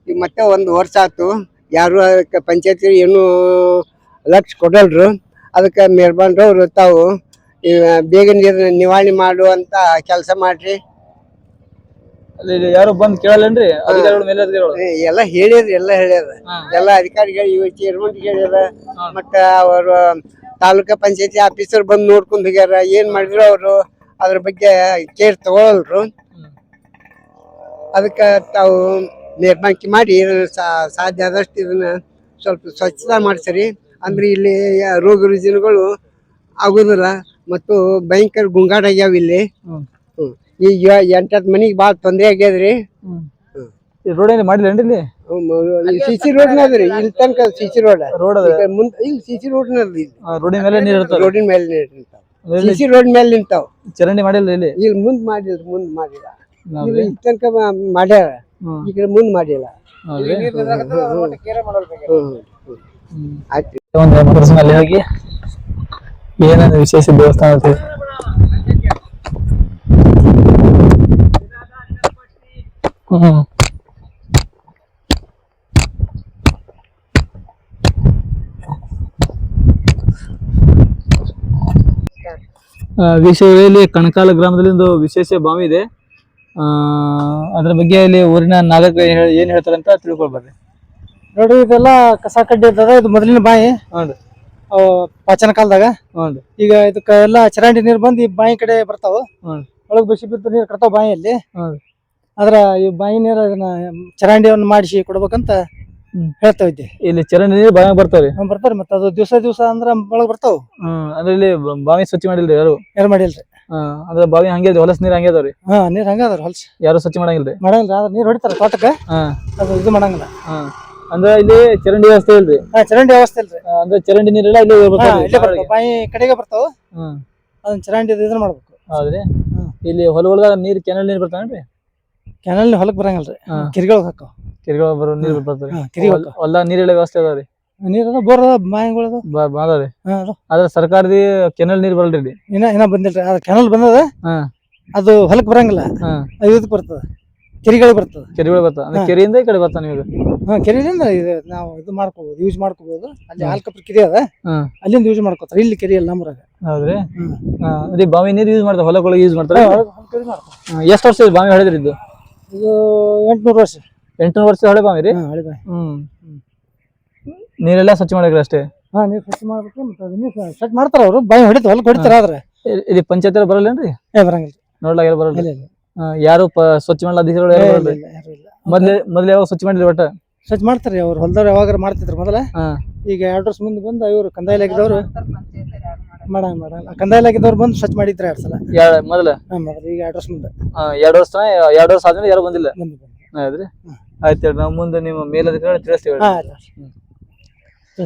Speaker 8: ಈಗ ಮತ್ತೆ ಒಂದು ವರ್ಷ ಆಯ್ತು. ಯಾರು ಅದಕ್ಕೆ ಪಂಚಾಯತಿ ಏನು ಲಕ್ಷ ಕೊಡಲ್ರು. ಅದಕ್ಕೆ ಮೇರ್ಬಾನ್ರವ್ರು ತಾವು ಈ ಬೇಗ ನೀರು ನಿವಾರಣೆ ಮಾಡುವಂಥ ಕೆಲಸ ಮಾಡ್ರಿ.
Speaker 1: ಅಲ್ಲಿ ಯಾರು ಬಂದ್ ಕೇಳಲ್ಲೇನ್ರಿ? ಅಧಿಕಾರಿಗಳು ಮೇಲೆ ಅಧಿಕಾರಿಗಳು
Speaker 8: ಏ, ಎಲ್ಲ ಹೇಳ್ಯಾರ ಎಲ್ಲ ಹೇಳ್ಯಾರ. ಎಲ್ಲ ಅಧಿಕಾರಿಗಳು ಇವ ಚೇರ್ಮನ್ ಹೇಳ್ಯಾರ. ಮತ್ತ ಅವರು ತಾಲೂಕಾ ಪಂಚಾಯತಿ ಆಫೀಸರ್ ಬಂದು ನೋಡ್ಕೊಂಡ್ ಹೋಗ್ಯಾರ. ಏನ್ ಮಾಡಿದ್ರು ಅವರು? ಅದ್ರ ಬಗ್ಗೆ ಕೇರ್ ತಗೊಳಲ್ರು. ಅದಕ್ಕ ತಾವು ನಿರ್ಮಾಣಿಕೆ ಮಾಡಿ ಇದನ್ನ ಸಾ- ಸಾಧ್ಯ ಆದಷ್ಟು ಇದನ್ನ ಸ್ವಲ್ಪ ಸ್ವಚ್ಛತಾ ಮಾಡ್ಸರಿ. ಅಂದ್ರೆ ಇಲ್ಲಿ ರೋಗ ರುಜಿನಗಳು ಆಗೋದಿಲ್ಲ. ಮತ್ತು ಭಯಂಕರ ಗುಂಗಾಟ ಆಗ್ಯಾವ ಇಲ್ಲಿ.
Speaker 1: ಹ್ಮ್.
Speaker 8: ಹ್ಮ್. ಈಗ ಎಂಟತ್ತು ಮನಿಗೆ ಭಾಳ ತೊಂದರೆ ಆಗ್ಯದ್ರಿ.
Speaker 1: ರೋಡ್ ಏನ್ ಮಾಡಿಲ್ಲೇನ್ರಿ ಇಲ್ಲಿ?
Speaker 8: ಸಿ ಸಿ ರೋಡ್ ಅದ್ರಿ ಇಲ್ಲಿ ತನಕ ಸಿ ಸಿ ರೋಡ್
Speaker 1: ರೋಡ್
Speaker 8: ಮುಂದ್ ಇಲ್ಲಿ ಸಿ ಸಿ ರೋಡ್ನಲ್ಲಿ
Speaker 1: ರೋಡಿನ ಮೇಲೆ ನೀರು ಇರ್ತಾವ
Speaker 8: ರೋಡಿನ ಮೇಲೆ ನಿಂತಾವ. ಸಿ ರೋಡ್ ಮೇಲೆ ನಿಂತಾವ.
Speaker 1: ಚರಂಡಿ ಮಾಡಿಲ್ಲ ಇಲ್ಲಿ?
Speaker 8: ಇಲ್ಲಿ ಮುಂದ್ ಮಾಡಿಲ್ಲ ಮುಂದ್ ಮಾಡಿಲ್ಲ. ಇಲ್ಲಿ ತನಕ ಮಾಡ್ಯಾರ. ಈ ಕಡೆ ಮುಂದ್ ಮಾಡಿಲ್ಲ.
Speaker 1: ಒಂದು ಅಲ್ಲಿ ಹೋಗಿ ಏನೇನು ವಿಶೇಷ ದೇವಸ್ಥಾನ ಹ್ಮ್ ಇಲ್ಲಿ ಕಣಕಾಲ ಗ್ರಾಮದಲ್ಲಿ ಒಂದು ವಿಶೇಷ ಬಾವಿ ಇದೆ. ಆ ಅದ್ರ ಬಗ್ಗೆ ಇಲ್ಲಿ ಊರಿನ ನಾಗರಿಕ ಏನ್- ಏನ್ ಹೇಳ್ತಾರೆ ಅಂತ ತಿಳ್ಕೊಳ್ಬಾರ್ದು
Speaker 8: ನೋಡಿ ಇದೆಲ್ಲ ಕಸ ಕಡ್ಡಿ ಇರ್ತದ ಇದು ಮೊದಲಿನ ಬಾಯಿ.
Speaker 1: ಹ್ಞೂ
Speaker 8: ಪಾಚನ ಕಾಲದಾಗ.
Speaker 1: ಹ್ಞೂ
Speaker 8: ಈಗ ಇದಕ್ಕ ಎಲ್ಲ ಚರಂಡಿ ನೀರ್ ಬಂದು ಈ ಬಾಯಿ ಕಡೆ ಬರ್ತಾವ.
Speaker 1: ಹ್ಮ್.
Speaker 8: ಒಳಗ್ ಬಿಸಿ ಬಿದ್ದು ನೀರ್ ಕರ್ತಾವ ಬಾಯಿಯಲ್ಲಿ.
Speaker 1: ಹ್ಮ್.
Speaker 8: ಆದ್ರ ಈ ಬಾಯಿ ನೀರ್ ಅದನ್ನ ಚರಂಡಿಯನ್ನು ಮಾಡಿಸಿ ಕೊಡ್ಬೇಕಂತ. ಹೇಳ್ತಾ ಇದ್ದೆ.
Speaker 1: ಇಲ್ಲಿ ಚರಂಡಿ ನೀರು ಬಾವಿ ಬರ್ತಾವ್ರಿ?
Speaker 8: ಹ್ಮ್, ಬರ್ತಾರ ಮತ್ತ ಅದು ದಿವಸ ದಿವಸ ಅಂದ್ರ ಒಳಗ್ ಬರ್ತಾವ.
Speaker 1: ಹ್ಮ್ ಅಂದ್ರೆ ಇಲ್ಲಿ ಬ- ಬಾವಿ ಸ್ವಚ್ಛ ಮಾಡಿಲ್ರಿ ಯಾರು?
Speaker 8: ಯಾರು ಮಾಡಿಲ್ರಿ?
Speaker 1: ಹಾ ಅಂದ್ರೆ ಬಾವಿ ಹಂಗೆ ಹೊಲಸ್ ನೀರ್ ಹಂಗೆ ಅದಾವ್ರಿ?
Speaker 8: ಹಾ ನೀರ್ ಹಂಗ ಅದಾರ ಹೊಲ್ಸ್.
Speaker 1: ಯಾರು ಸ್ವಚ್ಛ ಮಾಡಂಗಿಲ್ರಿ?
Speaker 8: ಮಾಡಂಗಿಲ್ಲ ಆದ್ರ ನೀರ್ ಹೊಡಿತಾರ ತೋಟಕ್ಕ.
Speaker 1: ಹಾ.
Speaker 8: ಅದು ಇದು ಮಾಡಂಗಿಲ್ಲ.
Speaker 1: ಹಾ ಅಂದ್ರೆ ಇಲ್ಲಿ ಚರಂಡಿ ವ್ಯವಸ್ಥೆ ಇಲ್ರಿ?
Speaker 8: ಹಾ ಚರಂಡಿ ವ್ಯವಸ್ಥೆ ಇಲ್ರಿ.
Speaker 1: ಆ, ಅಂದ್ರೆ ಚರಂಡಿ ನೀರೆಲ್ಲ ಇಲ್ಲಿ
Speaker 8: ಹಾ ಇಲ್ಲೇ ಬರ್ತಾವ. ಬಾಯಿ ಕಡೆಗೆ ಬರ್ತಾವ.
Speaker 1: ಹ್ಮ್.
Speaker 8: ಅದನ್ನ ಚರಂಡಿ ಇದನ್ನ ಮಾಡ್ಬೇಕು.
Speaker 1: ಹೌದ್ರಿ?
Speaker 8: ಹ್ಮ್.
Speaker 1: ಇಲ್ಲಿ ಹೊಲಗೊಳದಾಗ ನೀರ್ ಕೆನಲ್ ನೀರ್ ಬರ್ತಾವೇನ್ರಿ?
Speaker 8: ಕೆನಲ್ ಹೊಲಕ್ ಬರಂಗಿಲ್ರಿ.
Speaker 1: ಹಾ.
Speaker 8: ಕಿರಿಗಳ ಹಾಕಾವ
Speaker 1: ಕೆರೆಗಳ ಬರೋ ನೀರ್
Speaker 8: ಬರ್ತದೆ. ಕಿರಿ
Speaker 1: ಹೊಲ- ನೀರಿಳ ವ್ಯವಸ್ಥೆ ಅದಾವ್ರಿ?
Speaker 8: ನೀರದ ಬೋರ್ ಅದ ಬಾಯಿಗಳು ಅದಾವ.
Speaker 1: ಬ- ಬಾದಾವ್ರಿ
Speaker 8: ಹಾ ಅದು.
Speaker 1: ಆದ್ರೆ ಸರ್ಕಾರದ ಕೆನಲ್ ನೀರ್ ಬರಲ್ರಿ ಇಲ್ಲಿ?
Speaker 8: ಇನ್ನ ಇನ್ನ ಬಂದಿಲ್ರಿ. ಅದ ಕೆನಲ್ ಬಂದದ
Speaker 1: ಹಾ.
Speaker 8: ಅದು ಹೊಲಕ್ ಬರಂಗಿಲ್ಲ.
Speaker 1: ಹಾ.
Speaker 8: ಬರ್ತದ ಇದಕ್ ಬರ್ತದ. ಕೆರಿಗಳಿಗೆ ಬರ್ತದ.
Speaker 1: ಕೆರೆಗಳು ಬರ್ತಾವ ಅಂದ್ರೆ. ಕೆರೆಯಿಂದ ಈ ಕಡೆ ಬರ್ತಾನೆ ಇವಾಗ
Speaker 8: ಹಾ ಕೆರೆಯಿಂದ ಇದು ನಾವು ಇದು ಮಾಡ್ಕೋಬಹುದು ಯೂಸ್ ಮಾಡ್ಕೋಬಹುದು ಅಲ್ಲಿ ಹಾಲ್ಕಪ್ಪ ಕೆರೆ ಅದ. ಅಲ್ಲಿಂದ ಯೂಸ್ ಮಾಡ್ಕೋತಾರ. ಇಲ್ಲಿ ಕೆರೆ ಇಲ್ಲ ನಮ್ಮರಾಗ.
Speaker 1: ಹೌದ್ರಿ?
Speaker 8: ಹ್ಮ್.
Speaker 1: ಹಾ ಅದೇ ಬಾವಿ ನೀರ್ ಯೂಸ್ ಮಾಡ್ತಾರೆ ಹೊಲಗಳಿಗೆ ಯೂಸ್ ಮಾಡ್ತಾರೆ. ಎಷ್ಟು ಎಷ್ಟ್ ವರ್ಷ ಇದು ಬಾವಿ ಹೊಡೆದ್ರಿ ಇದು
Speaker 8: ಇದು ಎಂಟ್ನೂರು ವರ್ಷ.
Speaker 1: ಎಂಟುನೂರು ವರ್ಷ ಹಳೆ ಬಾವಿ ರೀ?
Speaker 8: ಹಾ ಹಳಿ ಬಾಯಿ
Speaker 1: ಹ್ಮ್. ನೀರೆಲ್ಲ ಸ್ವಚ್ಛ ಮಾಡಿದ್ರಿ ಅಷ್ಟೇ?
Speaker 8: ಹಾ ನೀರು ಸ್ವಚ್ಛ ಮಾಡ್ಬೇಕು ಮತ್ತೆ ಅದನ್ನ ಸೆಟ್ ಮಾಡ್ತಾರ ಅವರು. ಬಾಯಿ ಹೊಡಿತ ಹೊಲಕ್ ಹೊಡಿತಾರ ಆದ್ರೆ.
Speaker 1: ಇ- ಇಲ್ಲಿ ಪಂಚಾಯತ್ ಬರಲ್ಲೇನ್ರಿ
Speaker 8: ಏ ಬರಂಗಿಲ್ಲ.
Speaker 1: ನೋಡ್ಲಾಗ ಯಾರು ಬರಲ್ಲ?
Speaker 8: ಇಲ್ಲ ಇಲ್ಲ.
Speaker 1: ಯಾರು ಪ- ಸ್ವಚ್ಛ ಮಾಡಲ್ಲ ಅಧಿಕಾರಿಗಳು ಯಾರು
Speaker 8: ಏ, ಇಲ್ಲ, ಯಾರು ಇಲ್ಲ.
Speaker 1: ಮೊದ್ಲೇ ಮೊದ್ಲು ಯಾವಾಗ ಸ್ವಚ್ಛ ಮಾಡಿದ್ರಿ ಒಟ್ಟ?
Speaker 8: ಸ್ವಚ್ಛ ಮಾಡ್ತಾರೆ ಅವ್ರು. ಹೊಲ್ದವ್ರು ಯಾವಾಗ ಮಾಡ್ತಿದ್ರು ಮೊದಲ.
Speaker 1: ಹಾ.
Speaker 8: ಈಗ ಎರಡು ವರ್ಷ ಮುಂದೆ ಬಂದು ಇವರು ಕಂದಾಯ ಇಲಾಖೆದವ್ರು ಮಾಡಂಗ ಮಾಡಲ್ಲ ಕಂದಾಯ ಇಲಾಖೆದವ್ರು ಬಂದು ಸ್ವಚ್ಛ ಮಾಡಿದ್ರ ಎರಡ್ ಸಲ.
Speaker 1: ಮೊದಲ?
Speaker 8: ಹಾ ಮೊದಲು. ಈಗ ಎರಡು ವರ್ಷ ಮುಂದೆ.
Speaker 1: ಆ, ಎರಡ್ ವರ್ಷ ತನ ಎರಡ್ ವರ್ಷ ಆದ್ಮೇಲೆ ಯಾರು ಬಂದಿಲ್ಲ?
Speaker 8: ಬಂದು ಬಂದು
Speaker 1: ಹೌದ್ರಿ? ಆಯ್ತು ಹೇಳಿ ನಾವು ಮುಂದೆ ನಿಮ್ಮ ಮೇಲಧಿಕಾರಿ ತಿಳಿಸ್ತೀವಿ
Speaker 8: ಹಾ ಆಯ್ತು.
Speaker 1: ಆ,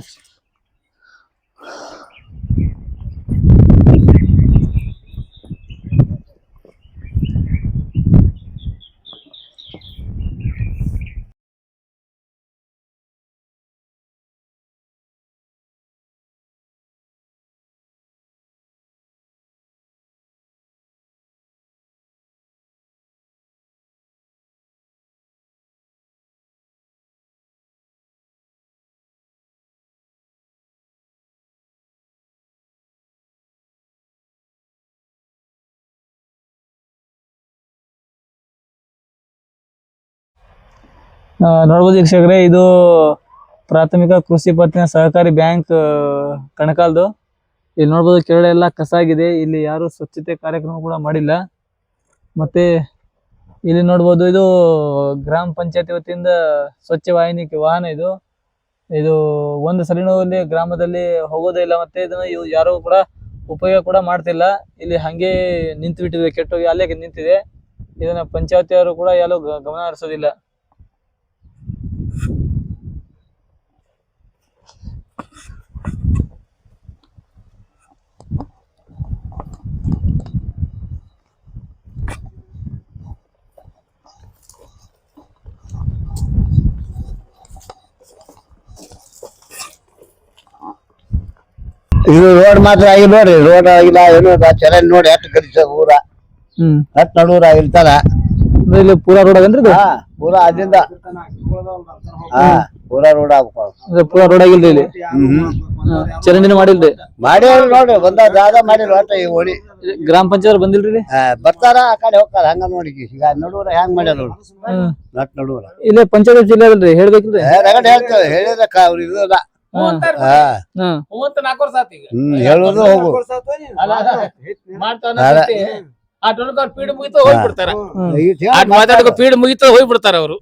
Speaker 1: ನೋಡ್ಬೋದು ವೀಕ್ಷಕರೇ, ಇದು ಪ್ರಾಥಮಿಕ ಕೃಷಿ ಪತ್ತಿನ ಸಹಕಾರಿ ಬ್ಯಾಂಕ್ ಕಣಕಾಲ್ದು. ಇಲ್ಲಿ ನೋಡ್ಬೋದು ಕೆಳಗಡೆ ಎಲ್ಲ ಕಸ ಆಗಿದೆ. ಇಲ್ಲಿ ಯಾರು ಸ್ವಚ್ಛತೆ ಕಾರ್ಯಕ್ರಮ ಕೂಡ ಮಾಡಿಲ್ಲ. ಮತ್ತೆ ಇಲ್ಲಿ ನೋಡ್ಬೋದು ಇದು ಗ್ರಾಮ ಪಂಚಾಯತಿ ವತಿಯಿಂದ ಸ್ವಚ್ಛ ವಾಹಿನಿ ವಾಹನ ಇದು. ಇದು ಒಂದು ಸಲಿನೂ ಗ್ರಾಮದಲ್ಲಿ ಹೋಗೋದೇ ಇಲ್ಲ, ಮತ್ತೆ ಇದನ್ನ ಯಾರು ಕೂಡ ಉಪಯೋಗ ಕೂಡ ಮಾಡ್ತಿಲ್ಲ. ಇಲ್ಲಿ ಹಂಗೆ ನಿಂತು ಬಿಟ್ಟಿದೆ ಕೆಟ್ಟೋಗಿ ಅಲ್ಲೇ ನಿಂತಿದೆ. ಇದನ್ನ ಪಂಚಾಯತಿಯವರು ಕೂಡ ಯಾರು ಗಮನ ಹರಿಸೋದಿಲ್ಲ.
Speaker 9: ಇದು ರೋಡ್ ಮಾತ್ರ ಆಗಿಲ್ಲ ನೋಡ್ರಿ ರೋಡ್ ಆಗಿಲ್ಲ ಏನು ಇಲ್ಲ ಚೆನ್ನಾಗಿ ನೋಡಿ ಎಷ್ಟು ಗರಿಸ ಊರ.
Speaker 1: ಹ್ಮ್.
Speaker 9: ಹತ್ತು ನಡೂರ ಆಗಿರ್ತಾರ
Speaker 1: ಅಂದ್ರೆ ಇಲ್ಲಿ ಪೂರಾ ರೋಡ್ ಅದೇನ್ರಿ ಇದು?
Speaker 9: ಹಾ ಪೂರಾ ಅದಿಂದ ಹಾ ಪೂರಾ ರೋಡ್ ಆಗ್ಬೇಕು.
Speaker 1: ಅಂದ್ರೆ ಪೂರಾ ರೋಡ್ ಆಗಿಲ್ರಿ ಇಲ್ಲಿ. ಹಾ, ಚರಂಡಿನೂ ಮಾಡಿಲ್ರಿ?
Speaker 9: ಮಾಡಿ ನೋಡ್ರಿ ಬಂದ ಜಾಗ ಮಾಡಿ ಒಟ್ಟ ಈ ಓಡಿ.
Speaker 1: ಇಲ್ಲಿ ಗ್ರಾಮ ಪಂಚಾಯತ್ ಬಂದಿಲ್ರಿ ಇಲ್ಲಿ?
Speaker 9: ಆ, ಬರ್ತಾರ ಆ ಕಡೆ ಹೋಗ್ತಾರ ಹಂಗ ನೋಡಿ ಈಗ. ನಡೂರ ಹೆಂಗ್ ಮಾಡ್ಯಾರ
Speaker 1: ನೋಡ್ರಿ.
Speaker 9: ನಟ್ ನಡೂರ
Speaker 1: ಇಲ್ಲೇ ಪಂಚಾಯತ್ ಜಿಲ್ಲೆ ಅದಲ್ರಿ ಹೇಳ್ಬೇಕಿಲ್ರಿ?
Speaker 9: ರಗಡ್ ಹೇಳ್ತೇವೆ ಅವ್ರು
Speaker 1: ಹಾ
Speaker 9: ಹಾ.
Speaker 1: ಹಾ
Speaker 10: ನಾಲ್ಕು ವರ್ಷ ಆತು ಈಗ.
Speaker 9: ಹ್ಮ್ ಹೇಳೋದು ಹೋಗು.
Speaker 10: ಮಾಡ್ತಾನ
Speaker 9: ಅದ.
Speaker 10: ಆ ಟೊಳಕ ಪೀಡ್ ಮುಗಿತ ಹೋಗ್ಬಿಡ್ತಾರ.
Speaker 9: ಬಿಡ್ತಾರ ಅವ್ರು
Speaker 10: ಆ ಮಾತಾಡಕ ಪೀಡ್ ಮುಗಿತ ಹೋಗ್ಬಿಡ್ತಾರ ಅವರು.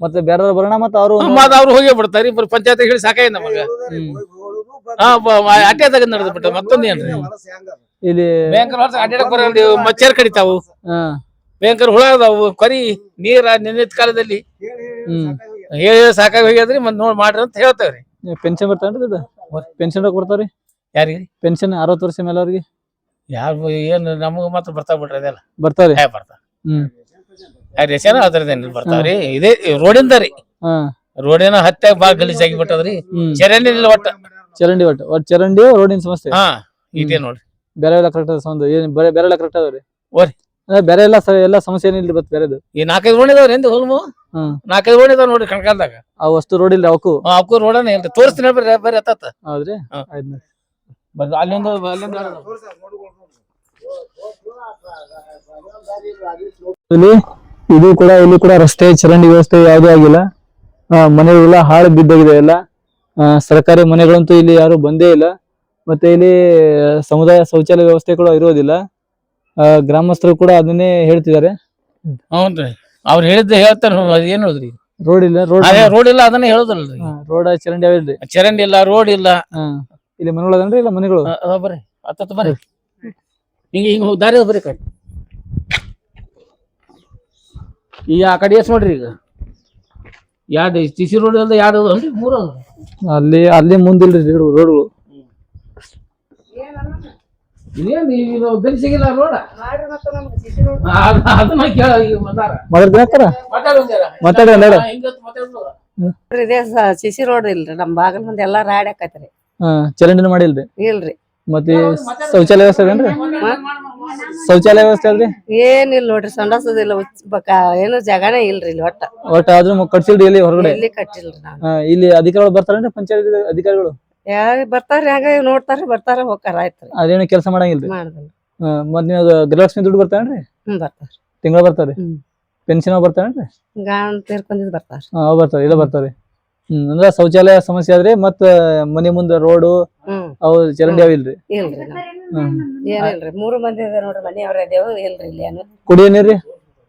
Speaker 1: ಮತ್ತೆ ಬೇರೆ ಬರೋಣ ಮತ್ತೆ ಅವರು
Speaker 10: ಅವ್ರು ಹೋಗೇ ಬಿಡ್ತಾರ. ಇಬ್ಬರು ಪಂಚಾಯತ್ ಹೇಳಿ ಸಾಕಾಯ್ ನಮಗ. ಹಾ ಅಟ್ಟೆ ತಗದ್ ನಡೆದ್ ಬಿಟ್ಟ ಮತ್ತೊಂದ್ ಏನ್ರಿ
Speaker 1: ಇಲ್ಲಿ
Speaker 10: ಭಯಂಕರ ವರ್ಷ ಅಡ್ಡಾಡಕ್ ಬರಲ್ಲ ಮಚ್ಚರ್ ಕಡಿತಾವು.
Speaker 1: ಹಾ.
Speaker 10: ಭಯಂಕರ ಹುಳ ಅದಾವು. ಕರಿ ನೀರ ನಿನ್ನಿದ ಕಾಲದಲ್ಲಿ.
Speaker 1: ಹ್ಮ್.
Speaker 10: ಹೇಳಿ ಸಾಕಾಗಿ ಹೋಗ್ಯಾದ್ರಿ ಮತ್ ನೋಡ್ ಮಾಡ್ರಿ ಅಂತ ಹೇಳ್ತೇವ್ರಿ.
Speaker 1: ಪೆನ್ಷನ್ ಬರ್ತಾನ್ರಿ ಅದು ಪೆನ್ಷನ್ ಬರ್ತಾವ್ರಿ
Speaker 10: ಯಾರಿಗೆ?
Speaker 1: ಪೆನ್ಷನ್ ಅರವತ್ತು ವರ್ಷ ಮೇಲೆ ಅವ್ರಿಗೆ?
Speaker 10: ಯಾರು ಏನು ನಮಗ ಮಾತ್ರ ಬರ್ತಾ ಬಿಡ್ರಿ ಅದೆಲ್ಲ
Speaker 1: ಬರ್ತಾವ್ರಿ?
Speaker 10: ಹೇ ಬರ್ತಾವ
Speaker 1: ಹ್ಮ್.
Speaker 10: ರೇಷನ್ ಅದ್ರದೇನ್ ಬರ್ತಾವ್ರಿ? ಇದೇ ರೋಡಿಂದ ರೀ.
Speaker 1: ಹಾ.
Speaker 10: ರೋಡಿನ ಹತ್ತೆ ಬಾಳ ಗಲೀಜ್ ಆಗಿ ಬಿಟ್ಟದ್ರಿ ಚರಂಡಿ ಇಲ್ಲ ಒಟ್ಟ.
Speaker 1: ಚರಂಡಿ ಒಟ್ಟ. ಒಟ್ಟು ಚರಂಡಿ ರೋಡಿನ ಸಮಸ್ಯೆ?
Speaker 10: ಹಾ ಇದೇ ನೋಡ್ರಿ.
Speaker 1: ಬೇರೆ ಎಲ್ಲ ಕರೆಕ್ಟ್ ಅದ ಏನ್ ಬೇರೆ ಬೇರೆ ಎಲ್ಲ ಕರೆಕ್ಟ್ ಅದಾವ್ರಿ
Speaker 10: ಓರಿ.
Speaker 1: ಬೇರೆ ಎಲ್ಲ ಎಲ್ಲ ಸಮಸ್ಯೆ ಏನಿಲ್ಲ ಬತ್ ಬೇರೆದು.
Speaker 10: ಈ ನಾಲ್ಕೈದು ರೋಡ್ ಇದಾವ್ರಿ ಹೋಲ್ಮು? ನಾಲ್ಕೈದು ಓಣಿ ಅದಾವ ನೋಡ್ರಿ ಕಣಕಾಲ್ದಾಗ
Speaker 1: ಆ ವಸ್ತು ರೋಡ್ ಇಲ್ಲ ಅವಕ್ಕೂ
Speaker 10: ಅವಕ್ಕೂ ರೋಡನ ಇಲ್ರಿ. ತೋರಿಸ್ತೀನಿ ಬರ್ರಿ ಬರ್ರಿ ಎತ್ತ
Speaker 1: ಹೌದ್ರಿ. ಆಯ್ತು
Speaker 10: ಅಲ್ಲೊಂದು ಅಲ್ಲೊಂದು
Speaker 1: ಇಲ್ಲಿ ಇದು ಕೂಡ ಇಲ್ಲಿ ಕೂಡ ರಸ್ತೆ ಚರಂಡಿ ವ್ಯವಸ್ಥೆ ಯಾವುದೂ ಆಗಿಲ್ಲ. ಮನೆಗಳೆಲ್ಲ ಹಾಳು ಬಿದ್ದೋಗಿದೆ ಎಲ್ಲ. ಸರ್ಕಾರಿ ಮನೆಗಳಂತೂ ಇಲ್ಲಿ ಯಾರು ಬಂದೇ ಇಲ್ಲ. ಮತ್ತೆ ಇಲ್ಲಿ ಸಮುದಾಯ ಶೌಚಾಲಯ ವ್ಯವಸ್ಥೆ ಕೂಡ ಇರೋದಿಲ್ಲ. ಗ್ರಾಮಸ್ಥರು ಕೂಡ ಅದನ್ನೇ ಹೇಳ್ತಿದ್ದಾರೆ.
Speaker 10: ಹೌನ್ರಿ ಅವ್ರು ಹೇಳಿದ್ದೆ ಹೇಳ್ತಾರ ಏನ್ ಹೇಳಿದ್ರಿ?
Speaker 1: ರೋಡ್ ಇಲ್ಲ ರೋಡ್
Speaker 10: ಅದೇ ರೋಡ್ ಇಲ್ಲ ಅದನ್ನ ಹೇಳುದಲ್ರಿ.
Speaker 1: ರೋಡ್ ಚರಂಡಿ ಅವಿಲ್ರಿ
Speaker 10: ಚರಂಡಿ ಇಲ್ಲ ರೋಡ್ ಇಲ್ಲ.
Speaker 1: ಇಲ್ಲಿ ಮನೆಗಳು ಅದನ್ರಿ ಇಲ್ಲ ಮನೆಗಳು?
Speaker 10: ಬರ್ರಿ ಹತ್ತತ್ತು ಬರ್ರಿ. ಹಿಂಗ ಹಿಂಗ ಹೋಗಿ ದಾರಿ ಅದ ಬರ್ರಿ ಕಡೆ. ಈ ಆ ಕಡೆ ಎಸ್ ನೋಡ್ರಿ ಈಗ? ಎರಡು ಸಿ ರೋಡ್ ಅಲ್ದ ಎರಡು ಅಲ್ರಿ? ಮೂರು
Speaker 1: ಅಲ್ಲಿ ಅಲ್ಲಿ ಮುಂದಿಲ್ರಿ ರೋಡ್ಗಳು.
Speaker 10: ಇದೇನ್ ಇದು ಬೆನ್ಸಿಗಿಲ್ಲ ರೋಡ? ಅದನ್ನ ಕೇಳ ಈಗ ಬಂದಾರ.
Speaker 1: ಮಾತಾಡ್ತಾರ
Speaker 10: ಮಾತಾಡು ಒಂದ್ಜರ.
Speaker 1: ಮಾತಾಡಿ ಒಂದೆರಡು.
Speaker 10: ಹಾ, ಹಿಂಗತ್ ಮಾತಾಡು.
Speaker 11: ಇದೇ ಸಿಸಿ ರೋಡ್ ಇಲ್ರಿ ನಮ್ ಬಾಗಲ್ ಮುಂದೆ ಎಲ್ಲಾ ರಾಡ್
Speaker 1: ಹಾಕತ್ರಿ. ಚರಂಡಿನ ಮಾಡಿಲ್ರಿ?
Speaker 11: ಇಲ್ರಿ.
Speaker 1: ಮತ್ತೆ ಶೌಚಾಲಯ ವ್ಯವಸ್ಥೆ ಏನ್ರಿ? ಶೌಚಾಲಯ ವ್ಯವಸ್ಥೆ ಅಲ್ರಿ?
Speaker 11: ಏನಿಲ್ಲ ನೋಡ್ರಿ ಸಂಡಸದಿಲ್ಲ ಏನು ಜಾಗನೇ ಇಲ್ರಿ ಇಲ್ಲಿ ಒಟ್ಟ.
Speaker 1: ಒಟ್ಟ ಆದ್ರೂ ಕಟ್ಸಿಲ್ರಿ ಇಲ್ಲಿ ಹೊರಗಡೆ?
Speaker 11: ಇಲ್ಲಿ ಕಟ್ಟಿಲ್ರಿ
Speaker 1: ಇಲ್ಲಿ ಅಧಿಕಾರಿಗಳು ಬರ್ತಾರೇನ್ರಿ ಪಂಚಾಯತ್ ಅಧಿಕಾರಿಗಳು?
Speaker 11: ಯಾರ ಬರ್ತಾರ್ರಿ ಹಂಗ ನೋಡ್ತಾರ ಬರ್ತಾರ ಹೋಗ್ತಾರ ಆಯ್ತ್ರಿ.
Speaker 1: ಅದೇನು ಕೆಲಸ ಮಾಡಂಗಿಲ್ರಿ?
Speaker 11: ಮಾಡುದಿಲ್ಲ.
Speaker 1: ಆ, ಮತ್ತ್ ನೀವು ಅದು ಗೃಹಲಕ್ಷ್ಮಿ ದುಡ್ಡು ಬರ್ತಾನ್ರಿ
Speaker 11: ಹ್ಮ್ ಬರ್ತಾರ
Speaker 1: ತಿಂಗಳ ಬರ್ತಾವ್ರಿ?
Speaker 11: ಹ್ಮ್.
Speaker 1: ಪೆನ್ಷನ್ ಬರ್ತಾನ್ರಿ
Speaker 11: ಗಾಣ ತೀರ್ಕೊಂಡಿದ್ ಬರ್ತಾರ
Speaker 1: ಅವ್ ಬರ್ತಾವ್ರಿ ಇಲ್ಲ ಬರ್ತಾವ್ರಿ. ಹ್ಮ್ ಅಂದ್ರ ಶೌಚಾಲಯ ಸಮಸ್ಯೆ ಆದ್ರೆ ಮತ್ತ ಮನೆ ಮುಂದೆ ರೋಡು
Speaker 11: ಹ್ಮ್.
Speaker 1: ಅವು ಚರಂಡಿ ಅವಿಲ್ರಿ
Speaker 11: ಇಲ್ರಿ? ನಾವ್.
Speaker 1: ಹ್ಮ್
Speaker 11: ಏನಿಲ್ರಿ ಮೂರು ಮಂದಿ ನೋಡ್ರಿ ಮನೆಯವ್ರ ಅದೇವು ಇಲ್ರಿ ಇಲ್ಲಿ ಏನು.
Speaker 1: ಕುಡಿಯೋ ನೀರ್ರಿ?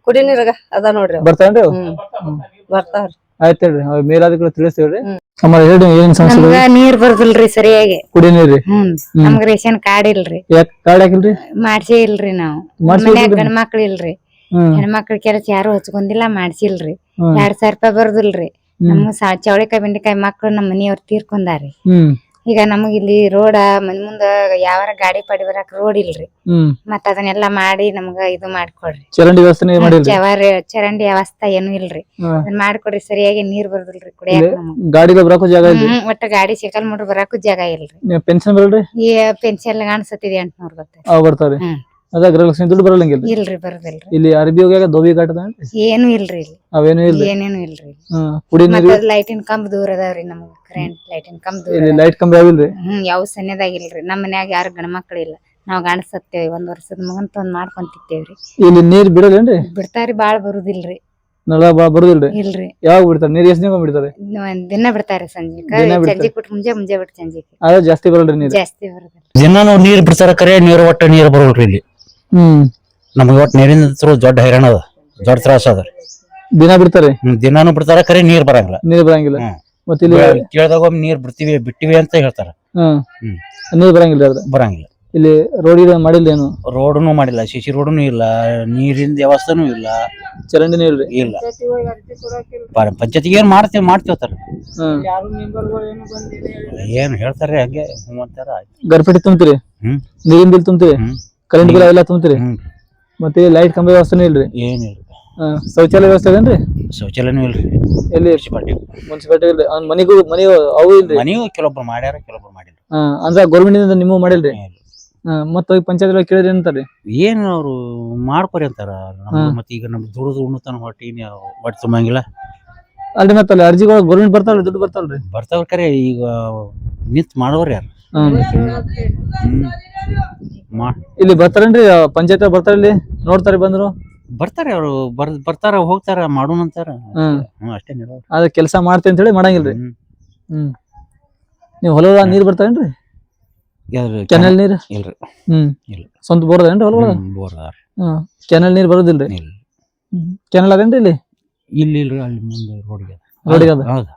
Speaker 11: ಕುಡಿ ನೀರ್ ಅದ ನೋಡ್ರಿ ಅವ್.
Speaker 1: ಬರ್ತಾರ ಅವು?
Speaker 11: ಹ್ಮ್. ಬರ್ತಾವ್ರಿ.
Speaker 1: ಆಯ್ತ್ ಹೇಳ್ರಿ ಅವ್ ಮೇಲಾಧಿಕಾರಿ ತಿಳಿಸ್ತೇವ್ರಿ ಅಮ್ಮ ಹೇಳ್ರಿ ಏನ್ ಸಮಸ್ಯೆ
Speaker 12: ನಮ್ಗ ನೀರ್ ಬರ್ದಿಲ್ರಿ ಸರಿಯಾಗಿ.
Speaker 1: ಕುಡಿ ನೀರ್ರಿ?
Speaker 12: ಹ್ಮ್ ನಮ್ಗ ರೇಷನ್ ಕಾರ್ಡ್ ಇಲ್ರಿ.
Speaker 1: ಯಾಕ್ ಕಾರ್ಡ್ ಹಾಕಿಲ್ರಿ?
Speaker 12: ಮಾಡ್ಸೇ ಇಲ್ರಿ ನಾವು.
Speaker 1: ಮಾಡ್ಸೇ
Speaker 12: ಮನ್ಯಾಗ
Speaker 1: ಇಲ್ರಿ?
Speaker 12: ಗಂಡ ಮಕ್ಳು ಇಲ್ರಿ.
Speaker 1: ಹ್ಮ್.
Speaker 12: ಹೆಣ್ಮಕ್ಳ ಕೆಲಸ ಯಾರು ಹಚ್ಕೊಂಡಿಲ್ಲ ಮಾಡ್ಸಿಲ್ರಿ
Speaker 1: ಹ್ಮ್.
Speaker 12: ಎರಡ್ ಸಾವಿರ ರೂಪಾಯಿ ಬರ್ದಿಲ್ರಿ.
Speaker 1: ಹ್ಮ್.
Speaker 12: ನಮ್ಮ ಸಾ ಚವಳಿಕಾಯಿ ಬೆಂಡೆಕಾಯಿ ಮಕ್ಳು ನಮ್ಮ ಮನಿಯವ್ರ ತೀರ್ಕೊಂಡಾರಿ.
Speaker 1: ಹ್ಮ್.
Speaker 12: ಈಗ ನಮಗ್ ಇಲ್ಲಿ ರೋಡ ಮನ್ ಮುಂದ ಯಾವಾರ ಗಾಡಿ ಪಾಡಿ ಬರಾಕ್ ರೋಡ್ ಇಲ್ರಿ.
Speaker 1: ಹ್ಮ್.
Speaker 12: ಮತ್ತ ಅದನ್ನೆಲ್ಲಾ ಮಾಡಿ ನಮಗ ಇದು ಮಾಡ್ಕೊಡ್ರಿ.
Speaker 1: ಚರಂಡಿ ವ್ಯವಸ್ಥೆ ಮಾಡಿಲ್ರಿ?
Speaker 12: ಚವಾರ ಚರಂಡಿ ವ್ಯವಸ್ಥೆ ಏನು ಇಲ್ರಿ.
Speaker 1: ಹಾ.
Speaker 12: ಅದನ್ನ ಮಾಡ್ಕೊಡ್ರಿ ಸರಿಯಾಗಿ ನೀರ್ ಬರ್ದಿಲ್ರಿ ಕುಡಿಯಾಕ ನಮಗ್.
Speaker 1: ಬರಾಕು ಜಾಗ ಇಲ್ರಿ?
Speaker 12: ಹ್ಮ್ ಒಟ್ಟ ಗಾಡಿ ಸೈಕಲ್ ಮಾಡ್ರಿ ಬರಾಕು ಜಾಗ ಇಲ್ರಿ.
Speaker 1: ನೀವು ಪೆನ್ಷನ್ ಬರಲ್ರಿ?
Speaker 12: ಈ ಪೆನ್ಷನ್ ಕಾಣಿಸತ್ತಿದೆ ಎಂಟ್ನೂರ್ ಬತ್ತೆ
Speaker 1: ಅವ್ ಬರ್ತಾವ್ರಿ?
Speaker 12: ಹ್ಮ್.
Speaker 1: ಅದ ಗೃಹಲಕ್ಷ್ಮಿ ದುಡ್ಡು ಬರಲಂಗಿಲ್ಲ
Speaker 12: ಇಲ್ರಿ ಬರೋದಿಲ್ರಿ.
Speaker 1: ಇಲ್ಲಿ ಅರ್ಬಿ ಹೋಗ್ಯಾಗ ದೋಬಿ ಘಾಟದ
Speaker 12: ಏನು ಇಲ್ರಿ ಇಲ್ಲಿ.
Speaker 1: ಅವೇನು ಇಲ್ಲ
Speaker 12: ಏನೇನು ಇಲ್ರಿ.
Speaker 1: ಹ್ಮ್ ಕುಡಿ ನೀರು?
Speaker 12: ಮತ್ತ ಲೈಟಿನ ಕಂಬ ದೂರ ಅದಾವ್ರಿ ನಮ್ಗೆ ಕರೆಂಟ್ ಲೈಟಿನ ಕಂಬ ದೂರ
Speaker 1: ಇಲ್ಲಿ ಲೈಟ್ ಕಂಬಿ ಯಾವಿಲ್ರಿ?
Speaker 12: ಹ್ಮ್ ಯಾವ ಸನ್ಯದಾಗ ಇಲ್ರಿ. ನಮ್ ಮನ್ಯಾಗ ಯಾರು ಗಂಡ ಮಕ್ಳು ಇಲ್ಲ. ನಾವ್ ಗಂಡಸತ್ತೇವಿ ಒಂದ್ ವರ್ಷದ ಮಗಂತ ಒಂದ್ ಮಾಡ್ಕೊಂತಿತ್ತೇವ್ರಿ
Speaker 1: ಇಲ್ಲಿ ನೀರ್ ಬಿಡಲ್ಲೇನ್ರಿ
Speaker 12: ಬಿಡ್ತಾರಿ ಬಾಳ್ ಬರುದಿಲ್ರಿ.
Speaker 1: ನಳ ಬಾ ಬರುದಿಲ್ರಿ?
Speaker 12: ಇಲ್ರಿ.
Speaker 1: ಯಾವಾಗ ಬಿಡ್ತಾರೆ? ನೀರ್ ಎಷ್ಟು ದಿನ ಬಿಡ್ತಾರೆ?
Speaker 12: ಒಂದ್ ದಿನ ಬಿಡ್ತಾರೆ ಸಂಜೆಕ.
Speaker 1: ದಿನ ಬಿಡ್ತಾರೆ.
Speaker 12: ಸಂಜೆ ಬಿಟ್ಟು ಮುಂಜೆ ಮುಂಜೆ ಬಿಟ್ಟು ಸಂಜೆಗೆ
Speaker 1: ಅದೇ ಜಾಸ್ತಿ ಬರಲ್ರಿ ನೀರ್?
Speaker 12: ಜಾಸ್ತಿ ಬರೋದಿಲ್ಲ
Speaker 7: ದಿನಾನು ನೀರ್ ಬಿಡ್ತಾರ ಕರೆ ನೀರ್ ಒಟ್ಟ ನೀರ್ ಬರೋಲ್ರಿ ಇಲ್ಲಿ. ನಮ್ಗೆ ಒಟ್ಟು ನೀರಿನ ತ್ರೂ ದೊಡ್ಡ ಹೈರಾಣ ಅದ. ದೊಡ್ಡ ತ್ರಾಸ ಅದ.
Speaker 1: ದಿನ ಬಿಡ್ತಾರೆ?
Speaker 7: ಹ್ಮ್, ದಿನಾನು ಬಿಡ್ತಾರ ಕರೆ ನೀರ್ ಬರಂಗಿಲ್ಲ.
Speaker 1: ನೀರ್ ಬರಂಗಿಲ್ಲ.
Speaker 7: ಹ್ಮ್.
Speaker 1: ಮತ್ತೆ ಇಲ್ಲಿ
Speaker 7: ಕೇಳ್ದಾಗ ಒಮ್ಮೆ ನೀರ್ ಬಿಡ್ತೀವಿ ಬಿಟ್ಟಿವಿ ಅಂತ ಹೇಳ್ತಾರ.
Speaker 1: ಹ್ಮ್.
Speaker 7: ಹ್ಮ್.
Speaker 1: ನೀರ್ ಬರಂಗಿಲ್ಲ ಅದ್ರ
Speaker 7: ಬರಂಗಿಲ್ಲ.
Speaker 1: ಇಲ್ಲಿ ರೋಡ್ ಮಾಡಿಲ್ಲ ಏನು?
Speaker 7: ರೋಡನು ಮಾಡಿಲ್ಲ ಸಿಸಿ ರೋಡನು ಇಲ್ಲ ನೀರಿನ ವ್ಯವಸ್ಥೆನೂ ಇಲ್ಲ.
Speaker 1: ಚರಂಡಿನೂ ಇಲ್ರಿ?
Speaker 7: ಇಲ್ಲ. ಪಂಚಾಯತಿಗೆ ಏನ್ ಮಾಡ್ತೇವೆ ಮಾಡ್ತೇವತ್ತಾರ
Speaker 1: ಹ್ಮ್.
Speaker 7: ಏನ್ ಹೇಳ್ತಾರ ಹಂಗೆ ಹ್ಞೂ ಅಂತಾರ. ಆಯ್ತು
Speaker 1: ಗರ್ಪಟಿ ತುಂಬ್ತೀರಿ?
Speaker 7: ಹ್ಮ್.
Speaker 1: ನೀರಿನ ಬಿಲ್ ತುಂಬ್ತೀರಿ?
Speaker 7: ಹ್ಮ್.
Speaker 1: ಕರೆಂಟ್ ಬಿಲ್ ಎಲ್ಲ ತುಂಬ್ತೀರಿ? ಮತ್ತೆ ಲೈಟ್ ಕಂಬ ವ್ಯವಸ್ಥೆನೂ ಇಲ್ರಿ?
Speaker 7: ಏನಿಲ್ಲ.
Speaker 1: ಆ, ಶೌಚಾಲಯ ವ್ಯವಸ್ಥೆ ಅದೇನ್ರಿ?
Speaker 7: ಶೌಚಾಲಯನೂ ಇಲ್ರಿ.
Speaker 1: ಎಲ್ಲಿ?
Speaker 7: ಮುನ್ಸಿಪಾಲ್ಟಿ
Speaker 1: ಮುನ್ಸಿಪಾಲಿಟಿ ಇಲ್ರಿ. ಅವ್ನ ಮನಿಗೂ ಮನಿ ಅವು ಇಲ್ರಿ?
Speaker 7: ಮನೆಯೂ ಕೆಲವೊಬ್ರು ಮಾಡ್ಯಾರ ಕೆಲವೊಬ್ರು ಮಾಡಿಲ್ಲ.
Speaker 1: ಹಾ ಅಂದ್ರ ಗೌರ್ಮೆಂಟ್ ನಿಮಗೂ ನಿಮ್ಮೂ ಮಾಡಿಲ್ರಿ? ಮತ್ತ ಹೋಗಿ ಪಂಚಾಯತ್ ಒಳಗೆ ಕೇಳಿದ್ರಿ ಅಂತಾರ್ರಿ
Speaker 7: ಏನ್ ಅವ್ರು ಮಾಡ್ಕೊರಿ ಅಂತಾರ. ನಮ್ದು
Speaker 1: ಹ್ಮ್.
Speaker 7: ಮತ್ತೆ ಈಗ ನಮ್ ದುಡಿದು ಉಣ್ಣತನ ಹೊಟ್ಟಿ ಹೊಟ್ಟೆ ತುಂಬಂಗಿಲ್ಲ.
Speaker 1: ಅಲ್ರಿ ಮತ್ತೆ ಅಲ್ಲಿ ಅರ್ಜಿಗಳು ಗೌರ್ಮೆಂಟ್ ಬರ್ತಾವ್ರಿ ದುಡ್ಡು ಬರ್ತಾವ್ರಿ
Speaker 7: ಬರ್ತಾವ ಕರೆ ಈಗ ನಿಂತ್ ಮಾಡೋರ್ ಯಾರು?
Speaker 1: ಇಲ್ಲಿ ಬರ್ತಾರೇನ್ರಿ ಪಂಚಾಯತ್ ಬರ್ತಾರ ಇಲ್ಲಿ ನೋಡ್ತಾರೆ ಬಂದ್ರು?
Speaker 7: ಬರ್ತಾರೆ ಅವ್ರು ಬರ್ ಬರ್ತಾರ ಹೋಗ್ತಾರ ಮಾಡೋಣ ಅಂತಾರ.
Speaker 1: ಹ್ಮ್.
Speaker 7: ಹ್ಮ್ ಅಷ್ಟೇ ನೀಡೋರು
Speaker 1: ಅದ ಕೆಲಸ ಮಾಡ್ತೀನಿ ಅಂತ ಹೇಳಿ ಮಾಡಂಗಿಲ್ರಿ.
Speaker 7: ಹ್ಮ್.
Speaker 1: ಹ್ಮ್. ನೀವು ಹೊಲದ ನೀರ್ ಬರ್ತಾರೇನ್ರಿ
Speaker 7: ಯಾವ್ದು
Speaker 1: ಕೆನಲ್ ನೀರ್?
Speaker 7: ಇಲ್ರಿ
Speaker 1: ಹ್ಮ್.
Speaker 7: ಇಲ್ಲ.
Speaker 1: ಸ್ವಂತ ಬೋರ್ ಅದೇನ್ರಿ ಹೊಲ
Speaker 7: ಹ್ಮ್, ಬೋರ್ ಅದಾರ.
Speaker 1: ಹ್ಮ್ ಕೆನಲ್ ನೀರ್ ಬರೋದಿಲ್ರಿ?
Speaker 7: ಇಲ್ಲ.
Speaker 1: ಕೆನಲ್ ಅದೇನ್ರಿ ಇಲ್ಲಿ?
Speaker 7: ಇಲ್ಲಿ ಇಲ್ರಿ ಅಲ್ಲಿ ಮುಂದೆ ರೋಡ್ಗೆ
Speaker 1: ರೋಡಿಗೆ ಅದ.
Speaker 7: ಹೌದು.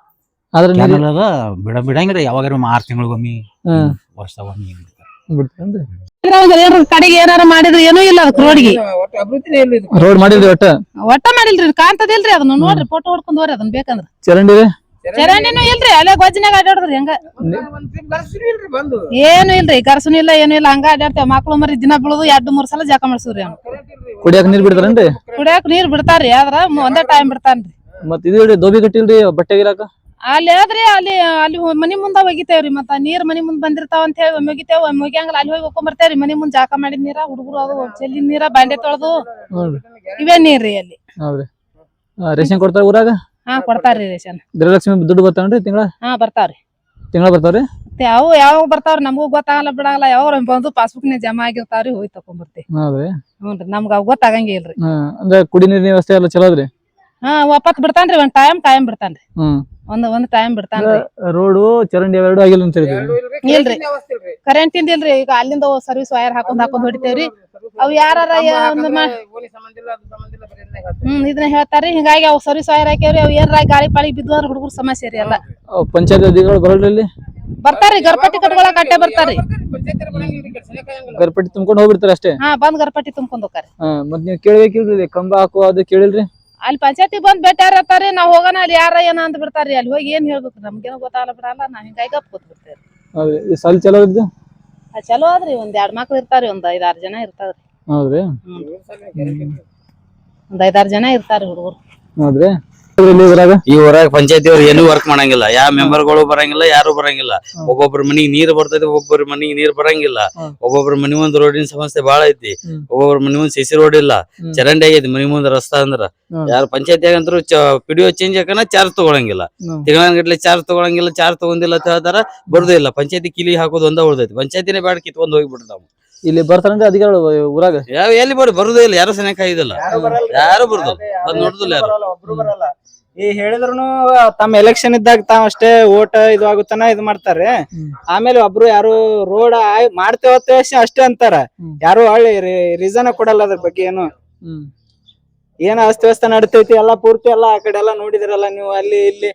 Speaker 1: ಆದ್ರೆ ನೀರ್
Speaker 7: ಅದ ಬಿಡ ಬಿಡಂಗಿಲ್ಲ ಯಾವಾಗ ಆರ್ ತಿಂಗಳಿಗೊಮ್ಮೆ
Speaker 1: ಹ್ಮ್.
Speaker 7: ವರ್ಷಗೊಮ್ಮೆ ಹಿಂಗ್ ಬಿಡ್ತಾರ.
Speaker 1: ಬಿಡ್ತಾರೇನ್ರಿ?
Speaker 13: ಕಡೆಗೆ ಏನಾರ ಮಾಡಿದ್ರು ಏನೂ ಇಲ್ಲ ಅದಕ್ಕೆ ರೋಡ್ಗೆ
Speaker 4: ಒಟ್ಟು ಅಭಿವೃದ್ಧಿನೇ ಇಲ್ಲ ಇದು.
Speaker 1: ರೋಡ್ ಮಾಡಿದ್ರಿ ಒಟ್ಟ?
Speaker 13: ಒಟ್ಟ ಮಾಡಿಲ್ರಿ ಕಾಣ್ತದಿಲ್ರಿ ಅದನ್ನ ನೋಡ್ರಿ ಫೋಟೋ ಹೊಡ್ಕೊಂಡ್ ಹೋರಿ ಅದನ್ನ ಬೇಕಂದ್ರ.
Speaker 1: ಚರಂಡಿ
Speaker 13: ಚರಂಡಿನೂ ಇಲ್ರಿ ಅಲ್ಲೇ ಗೊಜ್ಜಿನಾಗ ಅಡ್ಯಾಡ್ದ್ರಿ ಹೆಂಗ?
Speaker 4: ಒಂದ್ ತಿಂಗ್ಳ್ ಬರ್ಸಿರಿ ಇಲ್ರಿ ಬಂದು.
Speaker 13: ಏನು ಇಲ್ರಿ ಗರ್ಸನು ಇಲ್ಲ ಏನು ಇಲ್ಲ ಹಂಗ ಅಡ್ಯಾಡ್ತೇವ. ಮಕ್ಳು ಮರಿ ದಿನ ಬೀಳುದು ಎರಡು ಮೂರ್ ಸಲ ಜಾಕ ಮಾಡ್ಸೂರಿ ಅವ್ನು.
Speaker 1: ಕುಡಿಯಾಕ ನೀರ್ ಬಿಡ್ತಾರೇನ್ರಿ?
Speaker 13: ಕುಡಿಯಾಕ ನೀರ್ ಬಿಡ್ತಾರ್ರಿ ಆದ್ರ ಒಂದೇ ಟೈಮ್ ಬಿಡ್ತಾನ್ರಿ.
Speaker 1: ಮತ್ ಇದು ದೋಬಿ ಕಟ್ಟಿಲ್ರಿ ಬಟ್ಟೆ ಗಿರಾಕ
Speaker 13: ಅಲ್ಲಿ ಆದ್ರಿ ಅಲ್ಲಿ ಅಲ್ಲಿ ಮನಿ ಮುಂದ ಒಗಿತೇವ್ರಿ ಮತ್ತ ನೀರ್ ಮನಿ ಮುಂದ್ ಬಂದಿರ್ತಾವ ಅಂತ ಹೇಳಿ ಒಮ್ಮೆ ಒಗಿತೇವ್ ಒಮ್ಮೆ ಒಗ್ಯಾಂಗಲ್ಲ ಅಲ್ಲಿ ಹೋಗಿ ಹೋಗ್ಕೊಂಡ್ ಬರ್ತೇವ್ರಿ ಮನಿ ಮುಂದ್ ಜಾಕ ಮಾಡಿದ ನೀರ ಹುಡುಗರು ಅದು ಚೆಲ್ಲಿ ನೀರ ಬಾಂಡೆ ತೊಳೆದು ಇವೇ ನೀರ್ರಿ ಅಲ್ಲಿ.
Speaker 1: ಹೌದ್ರಿ. ರೇಷನ್ ಕೊಡ್ತಾರ ಊರಾಗ?
Speaker 13: ಹಾ ಕೊಡ್ತಾರ್ರಿ ರೇಷನ್.
Speaker 1: ಗೃಹಲಕ್ಷ್ಮಿ ದುಡ್ಡು ಬರ್ತಾವೇನ್ರಿ ತಿಂಗಳ?
Speaker 13: ಹಾ ಬರ್ತಾವ್ರಿ
Speaker 1: ತಿಂಗಳ ಬರ್ತಾವ್ರಿ?
Speaker 13: ಮತ್ತೆ ಅವು ಯಾವ ಬರ್ತಾವ್ರಿ ನಮಗೂ ಗೊತ್ತಾಗಲ್ಲ ಬಿಡಾಗಲ್ಲ ಯಾವ ಬಂದು ಪಾಸ್ಬುಕ್ ನೇ ಜಮಾ ಆಗಿರ್ತಾವ್ರಿ ಹೋಗಿ ತಕೊಂಡ್ ಬರ್ತೀವಿ
Speaker 1: ಹೌದ್ರಿ.
Speaker 13: ಹ್ಞೂನ್ರಿ ನಮ್ಗ ಅವ್ ಗೊತ್ತಾಗಂಗಿಲ್ರಿ
Speaker 1: ಹಾ ಅಂದ್ರೆ ಕುಡಿ ನೀರಿನ ವ್ಯವಸ್ಥೆ ಎಲ್ಲ ಚಲೋದ್ರಿ
Speaker 13: ಹಾ ವಾಪಸ್ ಬಿಡ್ತಾನ್ರಿ ಒಂದ್ ಟೈಮ್ ಟೈಮ್ ಬಿಡ್ತಾನ್ರಿ.
Speaker 1: ಹ್ಮ್.
Speaker 13: ಒಂದ್ ಒಂದ್ ಟೈಮ್ ಬಿಡ್ತಾನ್ರಿ.
Speaker 1: ರೋಡು ಚರಂಡಿ ಅವೆರಡು ಆಗಿಲ್ಲ ಅಂತ
Speaker 4: ಎರಡು ಇಲ್ರಿ,
Speaker 13: ಇಲ್ರಿ. ಕರೆಂಟ್ ಇಲ್ರಿ ಈಗ ಅಲ್ಲಿಂದ ಸರ್ವಿಸ್ ವೈರ್ ಹಾಕೊಂಡ್ ಹಾಕೊಂಡ್ ಹೊಡಿತೇವ್ರಿ. ಅವ್ ಯಾರ
Speaker 4: ಕಂಬ
Speaker 13: ಯಾ- ಒಂದ್ ಮಾ-
Speaker 4: ಹಾಕಂದ್ರೆ ಓಣಿ ಸಂಬಂಧ ಇಲ್ಲ, ಅದು ಸಂಬಂಧ ಇಲ್ಲ, ಬರೀ ಹೇಳ್ತಾರೆ.
Speaker 13: ಹ್ಮ್ ಇದನ್ನ ಹೇಳ್ತಾರಿ ಹಿಂಗಾಗಿ ಅವ್ ಸರ್ವಿಸ್ ವೈರ್ ಹಾಕ್ಯಾವ್ರಿ ಅವ್ ಏನ್ರ ಗಾಳಿ ಪಾಳಿ ಬಿದ್ದು ಅಂದ್ರೆ ಹುಡುಗರು ಸಮಸ್ಯೆ ರೀ ಎಲ್ಲ
Speaker 1: ಪಂಚಾಯತ್ ಅಧಿಕಾರಿಗಳು ಬರಲ್ರಿ
Speaker 13: ಬರ್ತಾರಿ ಗರ್ಪಟ್ಟಿ ಕಟ್ಕೊಳಕ್ ಅಟ್ಟೆ ಬರ್ತಾರಿ.
Speaker 1: ಗರ್ಪಟ್ಟಿ ತುಂಬ್ಕೊಂಡು ಹೋಗ್ಬಿಡ್ತಾರೆ ಅಷ್ಟೇ?
Speaker 13: ಹಾ ಬಂದ್ ಗರ್ಪಟ್ಟಿ ತುಂಬ್ಕೊಂಡ್ ಹೋಗ್ತಾರೆ.
Speaker 1: ಹಾ ಮತ್ ನೀವು ಕೇಳ್ಬೇಕಿಲ್ರಿ ಇಲ್ಲಿ ಕಂಬ ಹಾಕುವ ಅದು ಕೇಳಿಲ್ರಿ?
Speaker 13: ಅಲ್ಲಿ ಪಂಚಾಯತಿ ಬಂದ್ ಭೇಟಿ ಇರ್ತಾರಿ ನಾವ್ ಹೋಗೋಣ ಅಲ್ಲಿ ಯಾರ ಏನ ಅಂತ ಬಿಡ್ತಾರಿ ಅಲ್ಲಿ ಹೋಗಿ ಏನ್ ಹೇಳ್ಬೇಕು? ನಮ್ಗೇನು ಗೊತ್ತಾಗಲ್ಲ ಬಿಡಲ್ಲ ನಾ ಹಿಂಗಾಗಿ ಗಪ್ ಕೂತ್ ಬಿಡ್ತೇವ್ರಿ.
Speaker 1: ಹೌದ್ರಿ ಈ ಸಾಲಿ ಚಲೋ ಇದ್ದು?
Speaker 13: ಅದ್ ಚಲೋ ಆದ್ರಿ. ಒಂದ್ ಎರಡ್ ಮಕ್ಳು ಇರ್ತಾರಿ ಒಂದ್ ಐದಾರು ಜನ ಇರ್ತಾವ್ರಿ
Speaker 1: ಹೌದ್ರಿ?
Speaker 13: ಒಂದ್ ಐದಾರು ಜನ ಇರ್ತಾರಿ ಹುಡುಗರು.
Speaker 1: ಹೌದ್ರಿ?
Speaker 3: ಈ ಊರಾಗ ಪಂಚಾಯತಿ ಅವ್ರು ಏನು ವರ್ಕ್ ಮಾಡಂಗಿಲ್ಲ. ಯಾವ ಮೆಂಬರ್ಗಳು ಬರಂಗಿಲ್ಲ ಯಾರು ಬರಂಗಿಲ್ಲ. ಒಬ್ಬೊಬ್ರ ಮನಿಗ್ ನೀರ್ ಬರ್ತೈತಿ ಒಬ್ಬೊಬ್ರ ಮನಿಗ್ ನೀರ್ ಬರಂಗಿಲ್ಲ. ಒಬ್ಬೊಬ್ರ ಮನಿ ಮುಂದ್ ರೋಡಿನ ಸಮಸ್ಯೆ ಬಾಳ ಐತಿ. ಒಬ್ಬೊಬ್ರ ಮನಿ ಮುಂದ್ ಸಿಸಿ ರೋಡ್ ಇಲ್ಲ. ಚರಂಡಿ ಆಗೈತಿ ಮನಿ ಮುಂದ್ ರಸ್ತಾ ಅಂದ್ರ. ಯಾರು ಪಂಚಾಯತಿ ಅಂತರು ಪಿಡಿಒ ಚೇಂಜ್ ಹಾಕ ಚಾರ್ಜ್ ತಗೊಳಂಗಿಲ್ಲ. ತಿಂಗಳಗಟ್ಲೆ ಚಾರ್ಜ್ ತಗೊಳಂಗಿಲ್ಲ ಚಾರ್ಜ್ ತಗೊಂಡಿಲ್ಲ ಅಂತ ಹೇಳ್ತಾರ ಬರುದಿಲ್ಲ ಪಂಚಾಯತಿ ಕಿಲಿ ಹಾಕೋದು ಒಂದ ಉಳ್ದೈತಿ. ಪಂಚಾಯತಿನೇ ಬ್ಯಾಡ ಕಿತ್ಕೊಂಡ್ ಹೋಗ್ಬಿಡ್ತಾವ.
Speaker 1: ಇಲ್ಲಿ ಬರ್ತಾರಂದ್ರೆ ಅಧಿಕಾರಿಗಳು ಊರಾಗ?
Speaker 3: ಯಾವ ಎಲ್ಲಿ ಬರ್ ಬರುದೇ ಇಲ್ಲ ಯಾರು ಸನೇಕ ಇದಲ್ಲ. ಯಾರು ಬರುದು? ಅದು ನೋಡುದಿಲ್ಲ ಯಾರು
Speaker 14: ಈ ಹೇಳಿದ್ರು ತಮ್ಮ ಎಲೆಕ್ಷನ್ ಇದ್ದಾಗ ತಾವ್ ಅಷ್ಟೇ ಓಟ್ ಇದು ಆಗುತ್ತಾನ ಇದು ಮಾಡ್ತಾರೆ. ಆಮೇಲೆ ಒಬ್ರು ಯಾರು ರೋಡ್ ಮಾಡ್ತೇವತ್ತ ಅಷ್ಟೇ ಅಂತಾರ. ಯಾರು ಹಳ್ಳಿ ರೀಸನ್ ಕೊಡಲ್ಲ ಅದ್ರ ಬಗ್ಗೆ ಏನು. ಏನ ಅಸ್ತವ್ಯಸ್ತ ನಡೀತೈತಿ ಎಲ್ಲಾ ಪೂರ್ತಿ ಎಲ್ಲಾ ಆ ಕಡೆ ಎಲ್ಲಾ ನೋಡಿದಿರಲ್ಲ ನೀವು ಅಲ್ಲಿ ಇಲ್ಲಿ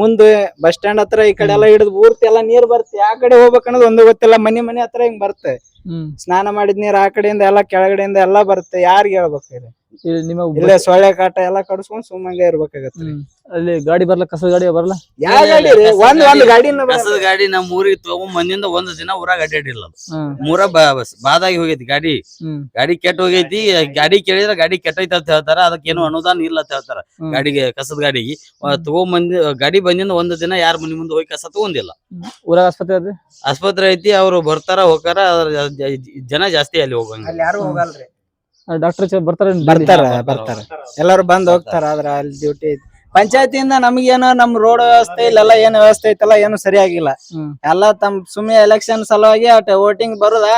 Speaker 14: ಮುಂದೆ ಬಸ್ ಸ್ಟ್ಯಾಂಡ್ ಹತ್ರ ಈ ಕಡೆ ಎಲ್ಲಾ ಹಿಡಿದು ಪೂರ್ತಿ ಎಲ್ಲಾ ನೀರ್ ಬರುತ್ತೆ. ಆ ಕಡೆ ಹೋಗ್ಬೇಕು ಅನ್ನೋದು ಒಂದು ಗೊತ್ತಿಲ್ಲ. ಮನೆ ಮನೆ ಹತ್ರ ಹಿಂಗ್ ಬರುತ್ತೆ. ಸ್ನಾನ ಮಾಡಿದ ನೀರ್ ಆ ಕಡೆಯಿಂದ ಎಲ್ಲಾ ಕೆಳಗಡೆಯಿಂದ ಎಲ್ಲಾ ಬರುತ್ತೆ. ಯಾರಿಗ್ ಹೇಳ್ಬೇಕು ಇದು?
Speaker 1: ಇಲ್ಲಿ ನಿಮ್ಮ
Speaker 14: ಇಲ್ಲೇ ಸೊಳ್ಳೆ ಕಾಟ ಎಲ್ಲಾ ಕಡಿಸ್ಕೊಂಡು ಸುಮ್ಮನೆ ಇರ್ಬೇಕಾಗತ್ತೆ
Speaker 1: ಅಲ್ಲಿ ಗಾಡಿ ಬರ್ಲ ಕಸದ ಗಾಡಿ ಬರಲ್ಲ
Speaker 14: ಯಾವ ಗಾಡಿ ರೀ? ಒಂದ್ ಒಂದ್ ಗಾಡಿನ ಬರಲ್ಲ.
Speaker 3: ಕಸದ ಗಾಡಿ ನಮ್ ಊರಿಗೆ ತಗೊಂಡ್ ಮಂದಿಂದ ಒಂದ್ ದಿನ ಊರಾಗ ಅಡ್ಡಾಡಿಲ್ಲ ಮೂರ ಬಸ್- ಬಾದಾಗಿ ಹೋಗೈತಿ ಗಾಡಿ. ಗಾಡಿ ಕೆಟ್ಟ ಹೋಗೈತಿ ಗಾಡಿ ಕೇಳಿದ್ರೆ ಗಾಡಿ ಕೆಟ್ಟೈತಿ ಅಂತ ಹೇಳ್ತಾರ ಅದಕ್ಕೇನು ಅನುದಾನ ಇಲ್ಲ ಅಂತ ಹೇಳ್ತಾರ. ಗಾಡಿಗೆ ಕಸದ ಗಾಡಿಗೆ. ತಗೊಂಡ್ ಮಂದಿ ಗಾಡಿ ಬಂದಿಂದ ಒಂದ್ ದಿನ ಯಾರ ಮನಿ ಮುಂದೆ ಹೋಗಿ ಕಸ ತಗೊಂಡಿಲ್ಲ.
Speaker 1: ಊರಾಗ ಆಸ್ಪತ್ರೆ ಅದ್ರಿ
Speaker 3: ಆಸ್ಪತ್ರೆ ಐತಿ ಅವ್ರು ಬರ್ತಾರ ಹೋಗಾರ ಜನ ಜಾಸ್ತಿ ಅಲ್ಲಿ ಹೋಗಂಗ
Speaker 14: ಅಲ್ಲಿ ಯಾರು ಹೋಗಲ್ರಿ?
Speaker 1: ಡಾಕ್ಟರ್ ಬರ್ತಾರ
Speaker 14: ಬರ್ತಾರ ಬರ್ತಾರ ಎಲ್ಲಾರು ಬಂದ್ ಹೋಗ್ತಾರ ಆದ್ರ ಅಲ್ಲಿ ಡ್ಯೂಟಿ ಪಂಚಾಯತಿಯಿಂದ ನಮ್ಗೇನು ನಮ್ ರೋಡ್ ವ್ಯವಸ್ಥೆ ಇಲ್ಲೆಲ್ಲ ಏನ್ ವ್ಯವಸ್ಥೆ ಐತಲ್ಲ ಏನು ಸರಿಯಾಗಿಲ್ಲ.
Speaker 1: ಎಲ್ಲಾ
Speaker 14: ಎಲ್ಲ ತಮ್ ಸುಮ್ಮನೆ ಎಲೆಕ್ಷನ್ ಸಲುವಾಗಿ ಅಟ್ ವೋಟಿಂಗ್ ಬರುದ?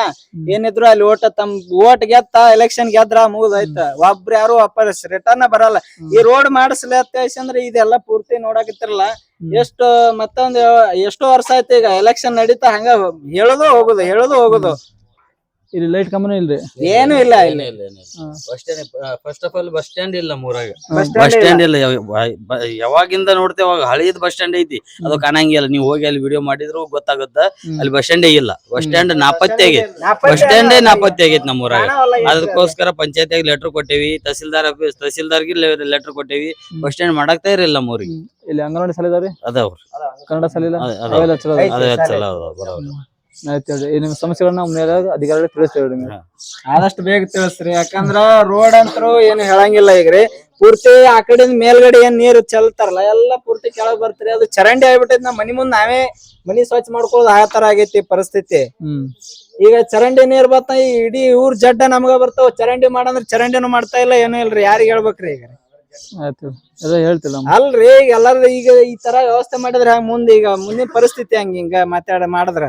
Speaker 14: ಏನಿದ್ರು ಅಲ್ಲಿ ಓಟ್ ತಮ್ ಓಟ್ ಗೆತ್ತ ಎಲೆಕ್ಷನ್ ಗೆದ್ರ ಮುಗ್ದೈತ ಒಬ್ರು ಯಾರು ವಾಪಸ್ ರಿಟರ್ನ್ ಬರಲ್ಲ. ಈ ರೋಡ್ ಮಾಡಿಸ್ಲಿ ಅಂದ್ರೆ ಇದೆಲ್ಲ ಪೂರ್ತಿ ನೋಡಕತ್ತಿರಲ್ಲ. ಎಷ್ಟು ಮತ್ತೊಂದು ಎಷ್ಟೋ ವರ್ಷ ಆಯ್ತು ಈಗ ಎಲೆಕ್ಷನ್ ನಡೀತಾ ಹಂಗ ಹೇಳೋದು ಹೋಗುದು ಹೇಳೋದು ಹೋಗುದು.
Speaker 1: ಇಲ್ಲಿ ಲೈಟ್ ಕಂಬನ ಇಲ್ರಿ
Speaker 14: ಏನು ಇಲ್ಲ ಇಲ್ಲ
Speaker 3: bus stand first of all bus stand ಇಲ್ಲ ಮೂರಾಗ
Speaker 14: ಬಸ್
Speaker 3: ಸ್ಟ್ಯಾಂಡ್ ಇಲ್ಲ ಯಾವ- ಬ- ಬ- ಯಾವಾಗಿಂದ ನೋಡ್ತೇವೆ ಅವಾಗ ಹಳೇದ್ ಬಸ್ ಸ್ಟ್ಯಾಂಡ್ ಐತಿ ಅದು ಕಾಣಂಗಿಲ್ಲ ನೀವು ಹೋಗಿ ಅಲ್ಲಿ ವಿಡಿಯೋ ಮಾಡಿದ್ರು ಗೊತ್ತಾಗುತ್ತ ಅಲ್ಲಿ ಬಸ್ ಸ್ಟ್ಯಾಂಡೇ ಇಲ್ಲ ಬಸ್ ಸ್ಟ್ಯಾಂಡ್ ನಾಪತ್ತೆ ಆಗೈತಿ ಬಸ್ ಸ್ಟ್ಯಾಂಡ್ ನಾಪತ್ತೆ ಆಗೈತಿ ನಮ್ಮ ಊರಾಗ ಅದಕ್ಕೋಸ್ಕರ ಪಂಚಾಯತಿಯಾಗಿ ಲೆಟರ್ ಕೊಟ್ಟೇವಿ ತಹಸೀಲ್ದಾರ್ ಆಫೀಸ್ ತಹಸೀಲ್ದಾರ್ಗೆ ಲೆಟರ್ ಕೊಟ್ಟೇವಿ ಬಸ್ ಸ್ಟ್ಯಾಂಡ್ ಮಾಡಾಕ್ತಾ ಇರಲಿಲ್ಲ ನಮ್ಮ ಊರಿಗೆ
Speaker 1: ಇಲ್ಲಿ ಅಂಗನವಾಡಿ ಸಾಲ ಇದಾವ್ರಿ
Speaker 3: ಅದಾವ್ರಿ
Speaker 1: ಕನ್ನಡ ಸಾಲ ಇಲ್ಲ
Speaker 3: ಅದ-
Speaker 1: ಅವೆಲ್ಲ ಚಲೋ ಅದಾವ.
Speaker 3: ಅದೇ ಚಲೋ ಅದಾವ ಬರೋಬ್ರಿ.
Speaker 1: ಆಯ್ತು ಹೇಳ್ರಿ. ಈ ನಿಮ್ಮ ಸಮಸ್ಯೆಗಳನ್ನ ಅಧಿಕಾರಿಗಳಿಗೆ ತಿಳಿಸ್ತೇವೆ ನಿಮ್ಗೆ
Speaker 14: ಆದಷ್ಟು ಬೇಗ ತಿಳಿಸ್ರಿ. ಯಾಕಂದ್ರ ರೋಡ್ ಅಂತರೂ ಏನು ಹೇಳಂಗಿಲ್ಲ ರೀ. ಪೂರ್ತಿ ಆ ಕಡೆಯಿಂದ ಮೇಲ್ಗಡೆ ಏನ್ ನೀರು ಚೆಲ್ತಾರಲ್ಲ ಎಲ್ಲ ಪೂರ್ತಿ ಕೆಳಗ್ ಬರ್ತ್ರಿ. ಅದು ಚರಂಡಿ ಆಗ್ಬಿಟ್ಟೈತಿ ನಮ್ಮ ಮನಿ ಮುಂದ್ ನಾವೇ ಮನಿ ಸ್ವಚ್ಛ ಮಾಡ್ಕೊಳ್ಳೋದು ಆ ತರ ಆಗೈತಿ ಪರಿಸ್ಥಿತಿ.
Speaker 1: ಹ್ಮ್.
Speaker 14: ಈಗ ಚರಂಡಿ ನೀರ್ ಬರ್ತ ಈ ಇಡೀ ಊರ್ ಜಡ್ಡ ನಮ್ಗ ಬರ್ತಾವ. ಚರಂಡಿ ಮಾಡಂದ್ರ ಚರಂಡಿನೂ ಮಾಡ್ತಾ ಇಲ್ಲ ಏನೂ ಇಲ್ರಿ. ಯಾರಿಗ್ ಹೇಳ್ಬೇಕ್ರಿ ಈಗ
Speaker 1: ಆಯ್ತು ಎಲ್ಲ ಹೇಳ್ತಿಲ್ಲ
Speaker 14: ಅಲ್ರಿ ಈಗ ಎಲ್ಲಾರು ಈಗ ಈ ತರ ವ್ಯವಸ್ಥೆ ಮಾಡಿದ್ರೆ ಹಂಗ ಮುಂದೆ ಈಗ ಮುಂದಿನ ಪರಿಸ್ಥಿತಿ ಹಂಗ ಹಿಂಗ ಮಾತಾಡ ಮಾಡಿದ್ರ.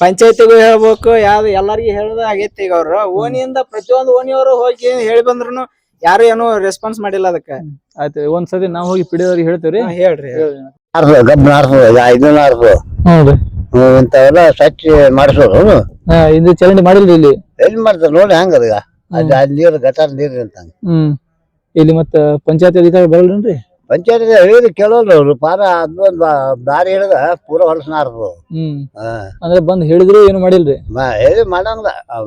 Speaker 14: ಪಂಚಾಯತಿಗೂ ಹೇಳ್ಬೇಕು ಯಾವ್ದು ಎಲ್ಲಾರ್ಗಿ ಹೇಳೋದು ಆಗೈತಿ ಈಗ ಅವ್ರು. ಓಣಿಯಿಂದ ಪ್ರತಿಯೊಂದು ಓಣಿಯವರು ಹೋಗಿ ಹೇಳಿ ಬಂದ್ರು ಯಾರು ಏನು ರೆಸ್ಪಾನ್ಸ್ ಮಾಡಿಲ್ಲ ಅದಕ್ಕ.
Speaker 1: ಆಯ್ತು ಒಂದ್ಸತಿ ನಾವ್ ಹೋಗಿ ಪಿಡಿಯೋರಿಗೆ ಹೇಳ್ತೇವ್ರಿ?
Speaker 14: ಹೇಳ್ರಿ
Speaker 9: ಗಬ್ಬನ ಆರ್ಸು ಇದನ್ನ ಆರ್ಸು
Speaker 1: ಹೌದು.
Speaker 9: ಇಂಥವೆಲ್ಲ ಸ್ವಚ್ಛ ಮಾಡಿಸೋರು.
Speaker 1: ಹಾ ಇದು ಚರಂಡಿ ಮಾಡಿಲ್ರಿ ಇಲ್ಲಿ?
Speaker 9: ಎಲ್ಲಿ ಮಾಡ್ತಾರೆ ನೋಡಿ ಹೆಂಗ್ ಅದ ಅಲ್ಲಿ ಅಲ್ಲಿ ನೀರು ಗಟಾರ ನೀರು ಅಂತ
Speaker 1: ಹ್ಮ್. ಇಲ್ಲಿ ಮತ್ತ ಪಂಚಾಯತ್ ಅಧಿಕಾರಿ ಬರಲ್ರಿ
Speaker 9: ಪಂಚಾಯತ್ ಹೇಳಿದ್ರು ಕೇಳೋರು ಅವ್ರು. ಪಾರ ಅದೊಂದು ದಾರಿ ಹಿಡಿದ ಪೂರ ಹೊಲಸ್ನಾರ್ದು
Speaker 1: ಹ್ಮ್. ಅಂದ್ರೆ ಬಂದ್ ಹೇಳಿದ್ರು ಏನು ಮಾಡಿಲ್ರಿ?
Speaker 9: ಹೇಳಿ ಮಾಡಂಗ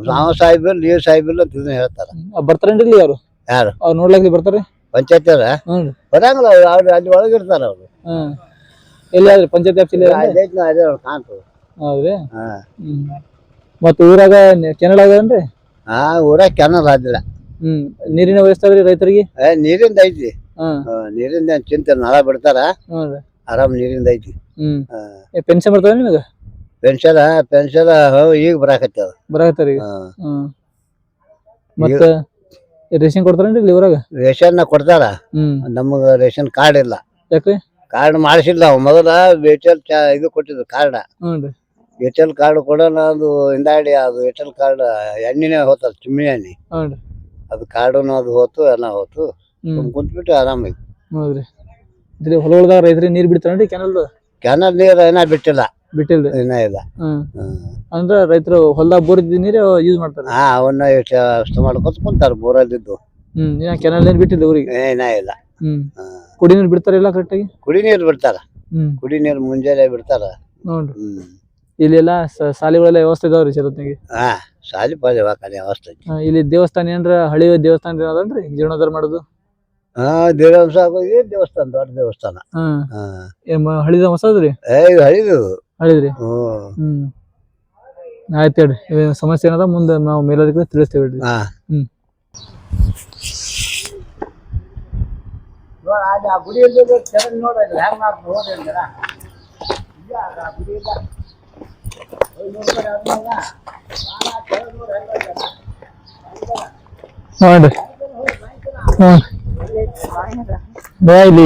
Speaker 9: ನಾವ್ ಸಾಹಿಬಿಲ್ ನೀವು ಸಾಹಿಬಿಲ್ ಅಂತ ಇದನ್ನ ಹೇಳ್ತಾರ.
Speaker 1: ಬರ್ತಾರೇನ್ರಿ ಯಾರು?
Speaker 9: ಯಾರು?
Speaker 1: ಅವ್ರು ನೋಡ್ಲಾಕ್ಲಿ ಬರ್ತಾರ್ರಿ
Speaker 9: ಪಂಚಾಯತ್
Speaker 1: ಹ್ಮ್
Speaker 9: ಬರಂಗಿಲ್ಲ ಅವ್ರು. ಅವ್ರು ಅಲ್ಲಿ ಒಳಗಿರ್ತಾರ ಅವ್ರು.
Speaker 1: ಹ್ಮ್ ಎಲ್ಲಿ ಪಂಚಾಯತ್ ಪಂಚಾಯತಿ ಆಫೀಸ್ ಇಲ್ಲಿ ಅದೇನ್ರಿ?
Speaker 9: ಅದೇ ಅದೇ ಕಾಣ್ತದೆ
Speaker 1: ಹೌದ್ರಿ?
Speaker 9: ಹಾ.
Speaker 1: ಮತ್ತ ಊರಾಗ ಕೆನಲ್ ಹಾ
Speaker 9: ಆ ಊರಾಗ ಕೆನಲ್ ಆದಿಲ್ಲ.
Speaker 1: ಹ್ಮ್. ನೀರಿನ ವ್ಯವಸ್ಥೆ ರೈತರಿಗೆ?
Speaker 9: ಏ ನೀರಿಂದ ಐತಿ ನೀರಿಂದ ಚಿಂತೆ ನಳ ಬಿಡ್ತಾರ. ಆರಾಮ್ ನೀರಿಂದ ಐತಿ.
Speaker 1: ಪೆನ್ಷನ್ ಬರ್ತಾವ ನಿಮಗೆ?
Speaker 9: ಪೆನ್ಷನ್ ಪೆನ್ಷನ್ ಈಗ ಬರಾಕತ್ತದ
Speaker 1: ಬರಾಕತ್ತಾರ ಈಗ ಮತ್ತ ರೇಷನ್ ಕೊಡ್ತಾರೇನ್ರಿ ಇಲ್ಲಿ ಊರಾಗ?
Speaker 9: ರೇಷನ್ ಕೊಡ್ತಾರ. ನಮಗ ರೇಷನ್ ಕಾರ್ಡ್ ಇಲ್ಲ.
Speaker 1: ಯಾಕ್ರಿ?
Speaker 9: ಕಾರ್ಡ್ ಮಾಡಿಸಿಲ್ಲ ನಾವು ಮೊದಲ ಬಿ ಎಲ್ ಇದು ಕೊಟ್ಟಿದ್ದು ಕಾರ್ಡ್. ಎಲ್ ಕಾರ್ಡ್ ಕೊಡೋಣ ಅದು ಹಿಂದಾಡಿ ಅದು ಎಲ್ ಕಾರ್ಡ್ ಎಣ್ಣಿನೇ ಹೋತಲ್ಲ ಚಿಮ್ಮಿ ಎಣ್ಣೆ ಅದು ಕಾರ್ಡುನು ಅದು ಹೋತು ಎಲ್ಲ ಹೋತು. ಕುಂತ್ಬಿಟ್ಟು ಆರಾಮ
Speaker 1: ಹೌದ್ರಿ. ಇದ್ರಿ ಹೊಲದಾಗ ರೈತರಿಗೆ ನೀರ್ ಬಿಡ್ತಾರೇನ್ರಿ ಕೆನಲ್
Speaker 9: ಕೆನಲ್ ನೀರ್ ಏನ ಬಿಟ್ಟಿಲ್ಲ.
Speaker 1: ಬಿಟ್ಟಿಲ್ಲ
Speaker 9: ಇನ್ನ ಇಲ್ಲ.
Speaker 1: ಹ್ಮ್. ಅಂದ್ರ ರೈತರು ಹೊಲದಾಗ ಬೋರ್ ಇದ್ದ ನೀರು ಯೂಸ್ ಮಾಡ್ತಾರೆ?
Speaker 9: ಹಾ ಅವನ್ನ ಇಷ್ಟ ಅಷ್ಟ ಮಾಡ್ಕೊತ ಕುಂತಾರ ಬೋರಲ್ಲಿದ್ದು
Speaker 1: ಹ್ಮ್ ಏನ್ ಕೆನಲ್ ನೀರ್ ಬಿಟ್ಟಿಲ್ಲ ಊರಿಗೆ?
Speaker 9: ಏನ ಇಲ್ಲ.
Speaker 1: ಹ್ಮ್. ಕುಡಿ ನೀರ್ ಬಿಡ್ತಾರಿಲ್ಲ ಕರೆಕ್ಟಾಗಿ
Speaker 9: ಕುಡಿ ನೀರ್ ಬಿಡ್ತಾರ.
Speaker 1: ಹ್ಮ್.
Speaker 9: ಕುಡಿ ನೀರ್ ಮುಂಜಾನೆ ಬಿಡ್ತಾರ.
Speaker 1: ನೋಡ್ರಿ.
Speaker 9: ಹ್ಮ್.
Speaker 1: ಇಲ್ಲೆಲ್ಲ ಸ- ಶಾಲೆಗಳೆಲ್ಲ ವ್ಯವಸ್ಥೆ ಇದಾವ್ರಿ ಚರತ್ನಾಗೆ
Speaker 9: ಹಾ ಸಾಲಿ ಪಾಲಿ ವಾಕಲಿ ಅವಸ್ಥೆ ಐತಿ.
Speaker 1: ಇಲ್ಲಿ ದೇವಸ್ಥಾನ ಏನ್ರ ಹಳಿ ದೇವಸ್ಥಾನ ಏನದನ್ರಿ? ಜೀರ್ಣೋದ್ಧಾರ ಮಾಡೋದು?
Speaker 9: ಹಾ ದೇವರಂಶ ಏನ್ ದೇವಸ್ಥಾನ ದೊಡ್ಡ ದೇವಸ್ಥಾನ.
Speaker 1: ಹ್ಮ್
Speaker 9: ಹಾ.
Speaker 1: ಹಳಿದ ಹೊಸದ್ರಿ?
Speaker 9: ಏ ಇದು ಹಳಿದು.
Speaker 1: ಹಳಿದ್ರಿ?
Speaker 9: ಹ್ಮ್
Speaker 1: ಹ್ಮ್. ಆಯ್ತು ಹೇಳ್ರಿ. ಇವೇನ್ ಸಮಸ್ಯೆ ಏನದ? ಮುಂದೆ ನಾವು ಮೇಲಧಿಕಾರಿ ತಿಳಿಸ್ತೇವೆ ಹೇಳ್ರಿ.
Speaker 9: ಹಾ.
Speaker 1: ಹ್ಮ್. ನೋಡ್ರಿ. ಹ್ಮ್. ಬಾ ಇಲ್ಲಿ